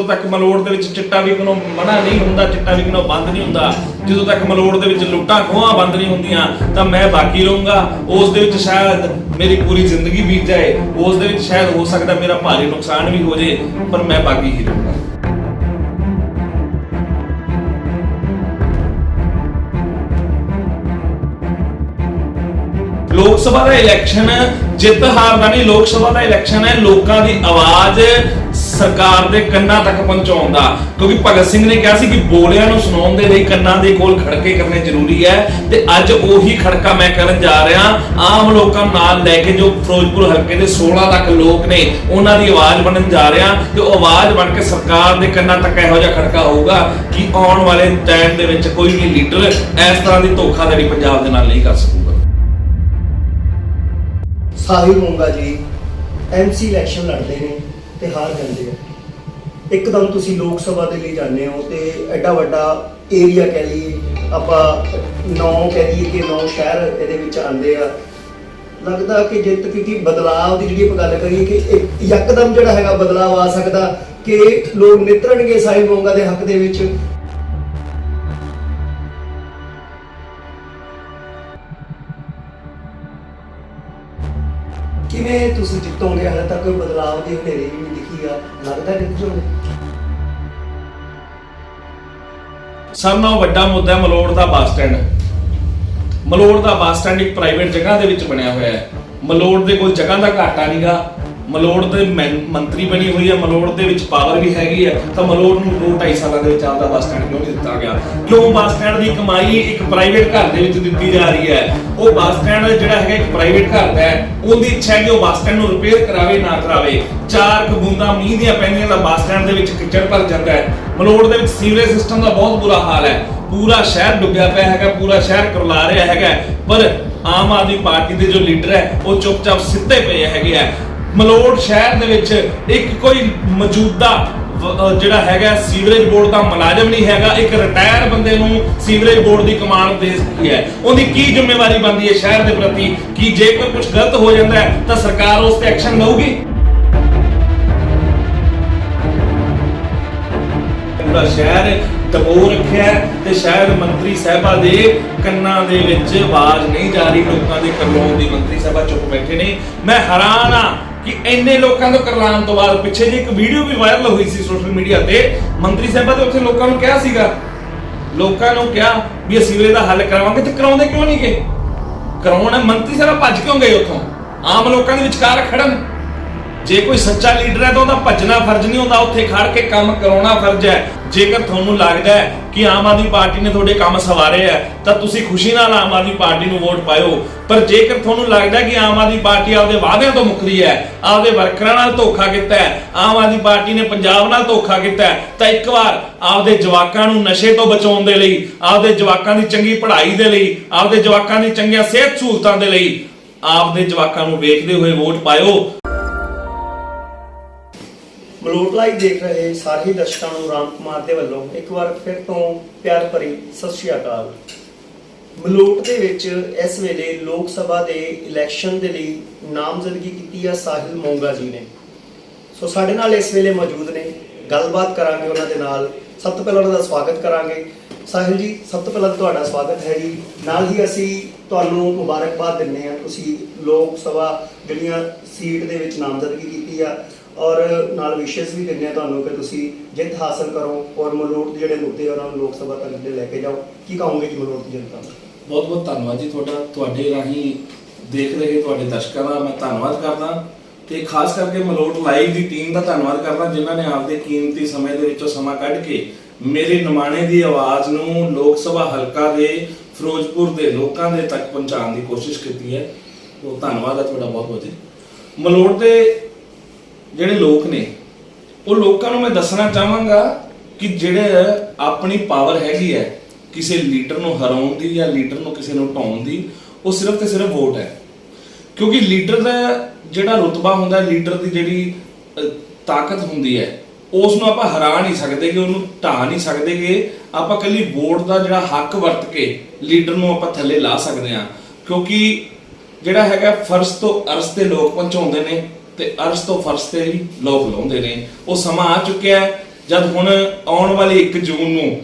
ਜਦੋਂ ਤੱਕ ਮਲੋੜ ਦੇ ਵਿੱਚ ਚਿੱਟਾ ਵਿਕਣੋਂ ਮਨਾ ਨਹੀਂ ਹੁੰਦਾ, ਚਿੱਟਾ ਵਿਕਣੋਂ ਬੰਦ ਨਹੀਂ ਹੁੰਦਾ, ਜਦੋਂ ਤੱਕ ਮਲੋੜ ਦੇ ਵਿੱਚ ਲੁੱਟਾਂ ਖੋਹਾਂ ਬੰਦ ਨਹੀਂ ਹੁੰਦੀਆਂ, ਤਾਂ ਮੈਂ ਬਾਕੀ ਰਹੂੰਗਾ। ਉਸ ਦੇ ਵਿੱਚ ਸ਼ਾਇਦ ਮੇਰੀ ਪੂਰੀ ਜ਼ਿੰਦਗੀ ਬੀਤ ਜਾਏ, ਉਸ ਦੇ ਵਿੱਚ ਸ਼ਾਇਦ ਹੋ ਸਕਦਾ ਮੇਰਾ ਭਾਰੀ ਨੁਕਸਾਨ ਵੀ ਹੋ ਜੇ ਪਰ ਮੈਂ ਬਾਕੀ ਹੀ ਰਹੂੰਗਾ। ਲੋਕ ਸਭਾ ਦਾ ਇਲੈਕਸ਼ਨ ਜਿੱਤ ਹਾਰ ਦਾ ਨਹੀਂ, ਲੋਕ ਸਭਾ ਦਾ ਇਲੈਕਸ਼ਨ ਹੈ, ਲੋਕਾਂ ਦੀ ਆਵਾਜ਼ ਸਰਕਾਰ ਦੇ ਕੰਨਾਂ ਤੱਕ ਪਹੁੰਚਾਉਣ ਦਾ। ਕਿਉਂਕਿ ਭਗਤ ਸਿੰਘ ਨੇ ਕਿਹਾ ਸੀ ਕਿ ਬੋਲਿਆਂ ਨੂੰ ਸੁਣਾਉਣ ਦੇ ਲਈ ਕੰਨਾਂ ਦੇ ਕੋਲ ਖੜਕੇ ਕਰਨੇ ਜ਼ਰੂਰੀ ਹੈ ਤੇ ਅੱਜ ਉਹੀ ਖੜਕਾ ਮੈਂ ਕਰਨ ਜਾ ਰਿਹਾ। ਆਮ ਲੋਕਾਂ ਨਾਲ ਲੈ ਕੇ ਜੋ ਫਿਰੋਜ਼ਪੁਰ ਹਲਕੇ ਦੇ 16 ਲੱਖ ਲੋਕ ਨੇ, ਉਹਨਾਂ ਦੀ ਆਵਾਜ਼ ਬਣਨ ਜਾ ਰਿਹਾ ਤੇ ਉਹ ਆਵਾਜ਼ ਬਣ ਕੇ ਸਰਕਾਰ ਦੇ ਕੰਨਾਂ ਤੱਕ ਇਹੋ ਜਿਹਾ ਖੜਕਾ ਹੋਊਗਾ ਕਿ ਆਉਣ ਵਾਲੇ ਟਾਈਮ ਦੇ ਵਿੱਚ ਕੋਈ ਵੀ ਲੀਡਰ ਇਸ ਤਰ੍ਹਾਂ ਦੀ ਧੋਖਾਧੜੀ ਪੰਜਾਬ ਦੇ ਨਾਲ ਨਹੀਂ ਕਰ ਸਕੂਗਾ। ਸਾਹਿਬ ਮੋਂਗਾ ਜੀ। ਐਮਸੀ ਇਲੈਕਸ਼ਨ ਲੜਦੇ ਨੇ ਤੇ ਹਾਰ ਜਾਂਦੇ ਆ। ਇੱਕਦਮ ਤੁਸੀਂ ਲੋਕ ਸਭਾ ਦੇ ਲਈ ਜਾਂਦੇ ਹੋ ਤੇ ਐਡਾ ਵੱਡਾ ਏਰੀਆ ਕਹਿ ਲਈਏ, ਆਪਾਂ ਨੌ ਕਹਿ ਲਈਏ ਕਿ ਨੌ ਸ਼ਹਿਰ ਇਹਦੇ ਵਿੱਚ ਆਉਂਦੇ ਆ। ਲੱਗਦਾ ਕਿ ਜਿੱਤ ਕਿਉਂਕਿ ਬਦਲਾਅ ਦੀ ਜਿਹੜੀ ਆਪਾਂ ਗੱਲ ਕਰੀਏ ਕਿ ਇੱਕ ਯਕਦਮ ਜਿਹੜਾ ਹੈਗਾ ਬਦਲਾਅ ਆ ਸਕਦਾ ਕਿ ਲੋਕ ਨਿਤਰਨਗੇ ਸਾਹਿਬ ਮੋਂਗਾ ਦੇ ਹੱਕ ਦੇ ਵਿੱਚ। ਕਿਵੇਂ ਤੁਸੀਂ ਹਾਲੇ ਤੱਕ ਕੋਈ ਬਦਲਾਅ ਦੀ ਹਨੇਰੀ ਵੀ ਨਹੀਂ ਦਿਖੀ ਆ। ਲੱਗਦਾ ਜਿੱਤ ਜਾਓਗੇ ਸਭ ਨਾਲੋਂ ਵੱਡਾ ਮੁੱਦਾ ਹੈ, ਮਲੋੜ ਦਾ ਬੱਸ ਸਟੈਂਡ। ਮਲੋੜ ਦਾ ਬੱਸ ਸਟੈਂਡ ਇੱਕ ਪ੍ਰਾਈਵੇਟ ਜਗ੍ਹਾ ਦੇ ਵਿੱਚ ਬਣਿਆ ਹੋਇਆ ਹੈ। ਮਲੋੜ ਦੇ ਕੋਈ ਜਗ੍ਹਾ ਦਾ ਘਾਟਾ ਨਹੀਂਗਾ ਮਲੋੜ ਦੇ ਮੰਤਰੀ ਬਣੀ ਹੋਈ ਹੈ, ਮਲੋੜ ਦੇ ਵਿੱਚ ਪਾਵਰ ਵੀ ਹੈਗੀ ਹੈ। ਤਾਂ ਮਲੋੜ ਨੂੰ 2.5 ਸਾਲਾਂ ਦੇ ਵਿੱਚ ਆਪਦਾ ਬੱਸ ਸਟੈਂਡ ਕਿਉਂ ਨਹੀਂ ਦਿੱਤਾ ਗਿਆ? ਕਿਉਂ ਬੱਸ ਸਟੈਂਡ ਦੀ ਕਮਾਈ ਇੱਕ ਪ੍ਰਾਈਵੇਟ ਘਰ ਦੇ ਵਿੱਚ ਦਿੱਤੀ ਜਾ ਰਹੀ ਹੈ? ਉਹ ਬੱਸ ਸਟੈਂਡ ਜਿਹੜਾ ਹੈਗਾ ਇੱਕ ਪ੍ਰਾਈਵੇਟ ਘਰ ਦਾ ਹੈ, ਉਹਦੀ ਇੱਛਾ ਹੈ ਕਿ ਉਹ ਬੱਸ ਸਟੈਂਡ ਨੂੰ ਰਿਪੇਅਰ ਕਰਾਵੇ, ਨਾ ਕਰਾਵੇ। ਚਾਰ ਕੁ ਮੀਂਹ ਦੀਆਂ ਪੈਂਦੀਆਂ ਤਾਂ ਬੱਸ ਸਟੈਂਡ ਦੇ ਵਿੱਚ ਕਿਚੜ ਭਰ ਜਾਂਦਾ ਹੈ। ਮਲੋੜ ਦੇ ਵਿੱਚ ਸੀਵਰੇਜ ਸਿਸਟਮ ਦਾ ਬਹੁਤ ਬੁਰਾ ਹਾਲ ਹੈ। ਪੂਰਾ ਸ਼ਹਿਰ ਡੁੱਬਿਆ ਪਿਆ ਹੈਗਾ, ਪੂਰਾ ਸ਼ਹਿਰ ਕਰਲਾ ਰਿਹਾ ਹੈਗਾ ਪਰ ਆਮ ਆਦਮੀ ਪਾਰਟੀ ਦੇ ਜੋ ਲੀਡਰ ਹੈ, ਉਹ ਚੁੱਪਚਾਪ ਸਿੱਧੇ ਪਏ ਹੈਗੇ ਆ ਮਲੋੜ ਸ਼ਹਿਰ ਦੇ ਵਿੱਚ ਇੱਕ ਕੋਈ ਮੌਜੂਦਾ ਜਿਹੜਾ ਹੈਗਾ ਸੀਵਰੇਜ ਬੋਰਡ ਦਾ ਮੁਲਾਜ਼ਮ ਨਹੀਂ ਹੈਗਾ, ਇੱਕ ਰਿਟਾਇਰ ਬੰਦੇ ਨੂੰ ਸੀਵਰੇਜ ਬੋਰਡ ਦੀ ਕਮਾਂਡ ਦੇ ਦਿੱਤੀ ਹੈ। ਉਹਦੀ ਕੀ ਜ਼ਿੰਮੇਵਾਰੀ ਬਣਦੀ ਹੈ ਸ਼ਹਿਰ ਦੇ ਪ੍ਰਤੀ? ਕਿ ਜੇ ਕੋਈ ਕੁਝ ਗਲਤ ਹੋ ਜਾਂਦਾ ਹੈ, ਤਾਂ ਸਰਕਾਰ ਉਸ ਤੇ ਐਕਸ਼ਨ ਲਊਗੀ? ਪੂਰਾ ਸ਼ਹਿਰ ਦਬੋ ਰੱਖਿਆ ਤੇ ਸ਼ਾਇਦ ਮੰਤਰੀ ਸਾਹਿਬਾ ਦੇ ਕੰਨਾਂ ਦੇ ਵਿੱਚ ਆਵਾਜ਼ ਨਹੀਂ ਜਾ ਰਹੀ, ਲੋਕਾਂ ਦੇ ਕਰਲਾਉਣ ਦੀ ਮੰਤਰੀ ਸਾਹਿਬਾ ਚੁੱਪ ਬੈਠੇ ਨੇ। ਮੈਂ ਹੈਰਾਨ ਆ ਕਿ ਇੰਨੇ ਲੋਕਾਂ ਤੋਂ ਕਰਲਾਉਣ ਤੋਂ ਬਾਅਦ ਪਿੱਛੇ ਜੇ ਇੱਕ ਵੀਡੀਓ ਵੀ ਵਾਇਰਲ ਹੋਈ ਸੀ ਸੋਸ਼ਲ ਮੀਡੀਆ ਤੇ, ਮੰਤਰੀ ਸਾਹਿਬਾਂ ਤੇ ਉੱਥੇ ਲੋਕਾਂ ਨੂੰ ਕਿਹਾ ਸੀਗਾ। ਲੋਕਾਂ ਨੂੰ ਕਿਹਾ ਵੀ ਅਸੀਂ ਸੀਵਰੇਜ ਦਾ ਹੱਲ ਕਰਾਵਾਂਗੇ ਤੇ ਕਰਾਉਂਦੇ ਕਿਉਂ ਨਹੀਂ ਗਏ ਕਰਾਉਣ ਮੰਤਰੀ ਸਾਹਿਬ ਭੱਜ ਕਿਉਂ ਗਏ ਉੱਥੋਂ? ਆਮ ਲੋਕਾਂ ਦੇ ਵਿਚਕਾਰ ਖੜਨ ਜੇ ਕੋਈ ਸੱਚਾ ਲੀਡਰ ਹੈ ਤਾਂ ਉਹਦਾ ਭੱਜਣਾ ਫਰਜ਼ ਨਹੀਂ ਹੁੰਦਾ, ਉੱਥੇ ਖੜ ਕੇ ਕੰਮ ਕਰਾਉਣਾ ਫਰਜ਼ ਹੈ। ਜੇਕਰ ਤੁਹਾਨੂੰ ਲੱਗਦਾ ਹੈ ਕਿ ਆਮ ਆਦਮੀ ਪਾਰਟੀ ਨੇ ਤੁਹਾਡੇ ਕੰਮ ਸਵਾਰੇ ਹੈ, ਤਾਂ ਤੁਸੀਂ ਖੁਸ਼ੀ ਨਾਲ ਆਮ ਆਦਮੀ ਪਾਰਟੀ ਨੂੰ ਵੋਟ ਪਾਇਓ। ਪਰ ਜੇਕਰ ਤੁਹਾਨੂੰ ਲੱਗਦਾ ਕਿ ਆਮ ਆਦਮੀ ਪਾਰਟੀ ਆਪਦੇ ਵਾਅਦਿਆਂ ਤੋਂ ਮੁੱਕਰੀ ਹੈ, ਆਪਦੇ ਵਰਕਰਾਂ ਨਾਲ ਧੋਖਾ ਕੀਤਾ ਹੈ, ਆਮ ਆਦਮੀ ਪਾਰਟੀ ਨੇ ਪੰਜਾਬ ਨਾਲ ਧੋਖਾ ਕੀਤਾ ਹੈ, ਤਾਂ ਇੱਕ ਵਾਰ ਆਪਦੇ ਜਵਾਕਾਂ ਨੂੰ ਨਸ਼ੇ ਤੋਂ ਬਚਾਉਣ ਦੇ ਲਈ, ਆਪਦੇ ਜਵਾਕਾਂ ਦੀ ਚੰਗੀ ਪੜ੍ਹਾਈ ਦੇ ਲਈ, ਆਪਦੇ ਜਵਾਕਾਂ ਦੀ ਚੰਗੀਆਂ ਸਿਹਤ ਸਹੂਲਤਾਂ ਦੇ ਲਈ ਆਪਦੇ ਜਵਾਕਾਂ ਨੂੰ ਵੇਖਦੇ ਹੋਏ ਵੋਟ ਪਾਇਓ। ਮਲੋਟ ਲਾਈਵ ਦੇਖ ਰਹੇ ਸਾਰੇ ਦਰਸ਼ਕਾਂ ਨੂੰ ਰਾਮ ਕੁਮਾਰ ਦੇ ਵੱਲੋਂ ਇੱਕ ਵਾਰ ਫਿਰ ਤੋਂ ਪਿਆਰ ਭਰੀ ਸਤਿ ਸ਼੍ਰੀ ਅਕਾਲ। ਮਲੋਟ ਦੇ ਵਿੱਚ ਇਸ ਵੇਲੇ ਲੋਕ ਸਭਾ ਦੇ ਇਲੈਕਸ਼ਨ ਦੇ ਲਈ ਨਾਮਜ਼ਦਗੀ ਕੀਤੀ ਆ ਸਾਹਿਲ ਮੋਂਗਾ ਜੀ ਨੇ। ਸੋ ਸਾਡੇ ਨਾਲ ਇਸ ਵੇਲੇ ਮੌਜੂਦ ਨੇ। ਗੱਲਬਾਤ ਕਰਾਂਗੇ ਉਹਨਾਂ ਦੇ ਨਾਲ। ਸਭ ਤੋਂ ਪਹਿਲਾਂ ਉਹਨਾਂ ਦਾ ਸਵਾਗਤ ਕਰਾਂਗੇ। ਸਾਹਿਲ ਜੀ, ਸਭ ਤੋਂ ਪਹਿਲਾਂ ਤੁਹਾਡਾ ਸਵਾਗਤ ਹੈ ਜੀ। ਨਾਲ ਹੀ ਅਸੀਂ ਤੁਹਾਨੂੰ ਮੁਬਾਰਕਬਾਦ ਦਿੰਦੇ ਹਾਂ। ਤੁਸੀਂ ਲੋਕ ਸਭਾ ਜਿਹੜੀਆਂ ਸੀਟ ਦੇ ਵਿੱਚ ਨਾਮਜ਼ਦਗੀ ਕੀਤੀ ਆ ਔਰ ਨਾਲ ਵਿਸ਼ੇਸ਼ ਵੀ ਦਿੰਦੇ ਹਾਂ ਤੁਹਾਨੂੰ ਕਿ ਤੁਸੀਂ ਜਿੱਤ ਹਾਸਲ ਕਰੋ ਔਰ ਮਲੋਟ ਦੇ ਜਿਹੜੇ ਮੁੱਦੇ ਆ ਉਹਨਾਂ ਨੂੰ ਲੋਕ ਸਭਾ ਤੱਕ ਲੈ ਕੇ ਜਾਓ। ਕੀ ਕਹੋਗੇ ਜੀ ਮਲੋਟ ਦੀ ਜਨਤਾ ਨੂੰ? ਬਹੁਤ ਬਹੁਤ ਧੰਨਵਾਦ ਜੀ ਤੁਹਾਡਾ। ਤੁਹਾਡੇ ਰਾਹੀਂ ਦੇਖ ਰਹੇ ਤੁਹਾਡੇ ਦਰਸ਼ਕਾਂ ਦਾ ਮੈਂ ਧੰਨਵਾਦ ਕਰਦਾ ਤੇ ਖਾਸ ਕਰਕੇ ਮਲੋਟ ਲਾਈਵ ਦੀ ਟੀਮ ਦਾ ਧੰਨਵਾਦ ਕਰਦਾ, ਜਿਨ੍ਹਾਂ ਨੇ ਆਪਦੇ ਕੀਮਤੀ ਸਮੇਂ ਦੇ ਵਿੱਚੋਂ ਸਮਾਂ ਕੱਢ ਕੇ ਮੇਰੇ ਨਮਾਣੇ ਦੀ ਆਵਾਜ਼ ਨੂੰ ਲੋਕ ਸਭਾ ਹਲਕਾ ਦੇ, ਫਿਰੋਜ਼ਪੁਰ ਦੇ ਲੋਕਾਂ ਦੇ ਤੱਕ ਪਹੁੰਚਾਉਣ ਦੀ ਕੋਸ਼ਿਸ਼ ਕੀਤੀ ਹੈ। ਉਹ ਧੰਨਵਾਦ ਹੈ ਤੁਹਾਡਾ, ਬਹੁਤ ਬਹੁਤ ਜੀ। ਮਲੋਟ ਦੇ ਜਿਹੜੇ ਲੋਕ ਨੇ, ਉਹ ਲੋਕਾਂ ਨੂੰ ਮੈਂ ਦੱਸਣਾ ਚਾਹਾਂਗਾ ਕਿ ਜਿਹੜੇ ਆਪਣੀ ਪਾਵਰ ਹੈਗੀ ਹੈ, ਕਿਸੇ ਲੀਡਰ ਨੂੰ ਹਰਾਉਣ ਦੀ ਜਾਂ ਲੀਡਰ ਨੂੰ ਕਿਸੇ ਨੂੰ ਢਾਉਣ ਦੀ, ਉਹ ਸਿਰਫ ਤੇ ਸਿਰਫ ਵੋਟ ਹੈ। ਕਿਉਂਕਿ ਲੀਡਰ ਦਾ ਜਿਹੜਾ ਰੁਤਬਾ ਹੁੰਦਾ ਲੀਡਰ ਦੀ ਜਿਹੜੀ ਤਾਕਤ ਹੁੰਦੀ ਹੈ ਉਸ ਨੂੰ ਆਪਾਂ ਹਰਾ ਨਹੀਂ ਸਕਦੇ ਕਿ, ਉਹਨੂੰ ਢਾ ਨਹੀਂ ਸਕਦੇ ਕਿ ਆਪਾਂ ਕੱਲੀ ਵੋਟ ਦਾ ਜਿਹੜਾ ਹੱਕ ਵਰਤ ਕੇ ਲੀਡਰ ਨੂੰ ਆਪਾਂ ਥੱਲੇ ਲਾ ਸਕਦੇ ਹਾਂ। ਕਿਉਂਕਿ ਜਿਹੜਾ ਹੈਗਾ ਫਰਜ਼ ਤੋਂ ਅਰਜ਼ ਤੇ ਲੋਕ ਪਹੁੰਚਾਉਂਦੇ ਨੇ ਤੇ ਅਰਜ਼ ਤੋਂ ਫਰਜ਼ ਤੇ ਹੀ ਲੋਕ ਲਾਉਂਦੇ ਨੇ। ਉਹ ਸਮਾਂ ਆ ਚੁੱਕਿਆ ਹੈ, ਜਦ ਹੁਣ ਆਉਣ ਵਾਲੀ 1 ਜੂਨ ਨੂੰ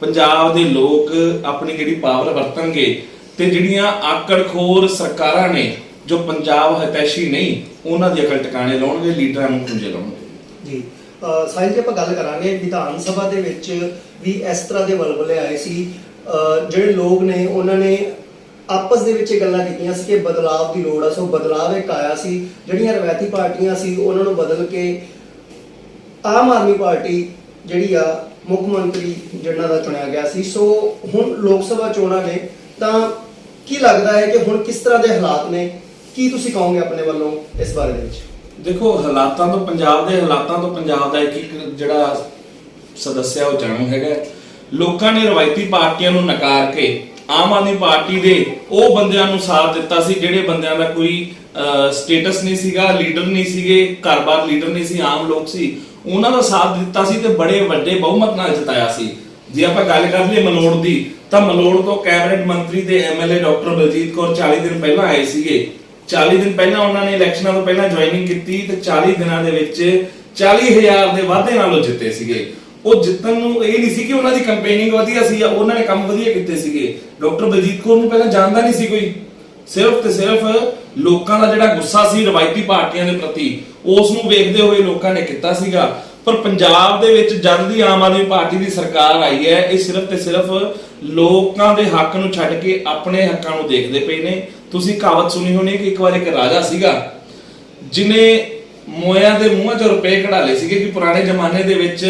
ਪੰਜਾਬ ਦੇ ਲੋਕ ਆਪਣੀ ਜਿਹੜੀ ਪਾਵਰ ਵਰਤਣਗੇ ਤੇ ਜਿਹੜੀਆਂ ਆਕੜਖੋਰ ਸਰਕਾਰਾਂ ਨੇ, ਜੋ ਪੰਜਾਬ ਹਤੈਸ਼ੀ ਨਹੀਂ, ਉਹਨਾਂ ਦੀ ਅਕਲ ਟਿਕਾਣੇ ਲਾਉਣਗੇ, ਲੀਡਰਾਂ ਨੂੰ ਖੁੰਝੇ ਲਾਉਣਗੇ। ਜੀ। ਅਹ ਸਾਹਿਲ ਜੀ, ਆਪਾਂ ਗੱਲ ਕਰਾਂਗੇ ਵਿਧਾਨ ਸਭਾ ਦੇ ਵਿੱਚ ਵੀ ਇਸ ਤਰ੍ਹਾਂ ਦੇ ਵਲਵਲੇ ਆਏ ਸੀ। ਜਿਹੜੇ ਲੋਕ ਨੇ, ਉਹਨਾਂ ਨੇ ਆਪਸ ਦੇ ਵਿੱਚ ਇਹ ਗੱਲਾਂ ਕੀਤੀਆਂ ਸੀ ਕਿ ਬਦਲਾਵ ਦੀ ਲੋੜ ਆ, ਸੋ ਬਦਲਾਵ ਇੱਕ ਆਇਆ ਸੀ, ਜਿਹੜੀਆਂ ਰਵਾਇਤੀ ਪਾਰਟੀਆਂ ਸੀ, ਉਹਨਾਂ ਨੂੰ ਬਦਲ ਕੇ ਆਮ ਆਦਮੀ ਪਾਰਟੀ ਜਿਹੜੀ ਆ, ਮੁੱਖ ਮੰਤਰੀ ਜਿਹਨਾਂ ਦਾ ਚੁਣਿਆ ਗਿਆ ਸੀ। ਸੋ ਹੁਣ ਲੋਕ ਸਭਾ ਚੋਣਾਂ ਨੇ, ਤਾਂ ਕੀ ਲੱਗਦਾ ਹੈ ਕਿ ਹੁਣ ਕਿਸ ਤਰ੍ਹਾਂ ਦੇ ਹਾਲਾਤ ਨੇ? ਕੀ ਤੁਸੀਂ ਕਹੋਗੇ ਆਪਣੇ ਵੱਲੋਂ ਇਸ ਬਾਰੇ ਦੇ ਵਿੱਚ? ਦੇਖੋ, ਹਾਲਾਤਾਂ ਤੋਂ ਪੰਜਾਬ ਦੇ ਹਾਲਾਤਾਂ ਤੋਂ ਪੰਜਾਬ ਦਾ ਇੱਕ ਇੱਕ ਜਿਹੜਾ ਸਦੱਸਿਆ ਉਹ ਜਾਣੂ ਹੈਗਾ। ਲੋਕਾਂ ਨੇ ਰਵਾਇਤੀ ਪਾਰਟੀਆਂ ਨੂੰ ਨਕਾਰ ਕੇ ਆਮ ਆਦਮੀ ਪਾਰਟੀ ਦੇ ਉਹ ਬੰਦਿਆਂ ਨੂੰ ਸਾਥ ਦਿੱਤਾ ਸੀ, ਜਿਹੜੇ ਬੰਦਿਆਂ ਦਾ ਕੋਈ ਸਟੇਟਸ ਨਹੀਂ ਸੀਗਾ ਲੀਡਰ ਨਹੀਂ ਸੀਗੇ, ਘਰ-ਬਾਰ ਲੀਡਰ ਨਹੀਂ ਸੀ, ਆਮ ਲੋਕ ਸੀ, ਉਹਨਾਂ ਦਾ ਸਾਥ ਦਿੱਤਾ ਸੀ ਤੇ ਬੜੇ ਵੱਡੇ ਬਹੁਮਤ ਨਾਲ ਜਿਤਾਇਆ ਸੀ। ਜੇ ਆਪਾਂ ਗੱਲ ਕਰ ਲਈਏ ਮਲੋੜ ਦੀ, ਤਾਂ ਮਲੋੜ ਤੋਂ ਕੈਬਨਿਟ ਮੰਤਰੀ ਤੇ ਐਮਐਲਏ ਡਾਕਟਰ ਬਲਜੀਤ ਕੌਰ 40 ਦਿਨ ਪਹਿਲਾਂ ਆਏ ਸੀਗੇ। 40 ਦਿਨ ਪਹਿਲਾਂ ਉਹਨਾਂ ਨੇ ਇਲੈਕਸ਼ਨਾਂ ਤੋਂ ਪਹਿਲਾਂ ਜੁਆਇਨਿੰਗ ਕੀਤੀ ਤੇ 40 ਦਿਨਾਂ ਦੇ ਵਿੱਚ 40000 ਦੇ ਵਾਧੇ ਨਾਲ ਉਹ ਜਿੱਤੇ ਸੀਗੇ। ਉਹ ਜਿੱਤਣ ਨੂੰ ਇਹ ਨਹੀਂ ਸੀ ਕਿ ਉਹਨਾਂ ਦੀ ਕੰਪੇਨਿੰਗ ਵਧੀਆ ਸੀ ਜਾਂ ਉਹਨਾਂ ਨੇ ਕੰਮ ਵਧੀਆ ਕੀਤੇ ਸੀਗੇ। ਡਾਕਟਰ ਬਲਜੀਤ ਕੌਰ ਨੂੰ ਪਹਿਲਾਂ ਜਾਣਦਾ ਨਹੀਂ ਸੀ ਕੋਈ। ਸਿਰਫ ਤੇ ਸਿਰਫ ਲੋਕਾਂ ਦਾ ਜਿਹੜਾ ਗੁੱਸਾ ਸੀ ਰਵਾਇਤੀ ਪਾਰਟੀਆਂ ਦੇ ਪ੍ਰਤੀ, ਉਸ ਨੂੰ ਵੇਖਦੇ ਹੋਏ ਲੋਕਾਂ ਨੇ ਕੀਤਾ ਸੀਗਾ। ਪਰ ਪੰਜਾਬ ਦੇ ਵਿੱਚ ਜਦ ਦੀ ਆਮ ਆਦਮੀ ਪਾਰਟੀ ਦੀ ਸਰਕਾਰ ਆਈ ਹੈ, ਇਹ ਸਿਰਫ ਤੇ ਸਿਰਫ ਲੋਕਾਂ ਦੇ ਹੱਕ ਨੂੰ ਛੱਡ ਕੇ ਆਪਣੇ ਹੱਕਾਂ ਨੂੰ ਦੇਖਦੇ ਪਏ ਨੇ। ਤੁਸੀਂ ਕਹਾਵਤ ਸੁਣੀ ਹੋਣੀ ਕਿ ਇੱਕ ਵਾਰ ਇੱਕ ਰਾਜਾ ਸੀਗਾ, ਜਿਨੇ ਮੋਇਆ ਦੇ ਮੂੰਹਾਂ 'ਚ ਰੁਪਏ ਕਢਾ ਲਏ ਸੀਗੇ ਕਿ ਪੁਰਾਣੇ ਜ਼ਮਾਨੇ ਦੇ ਵਿੱਚ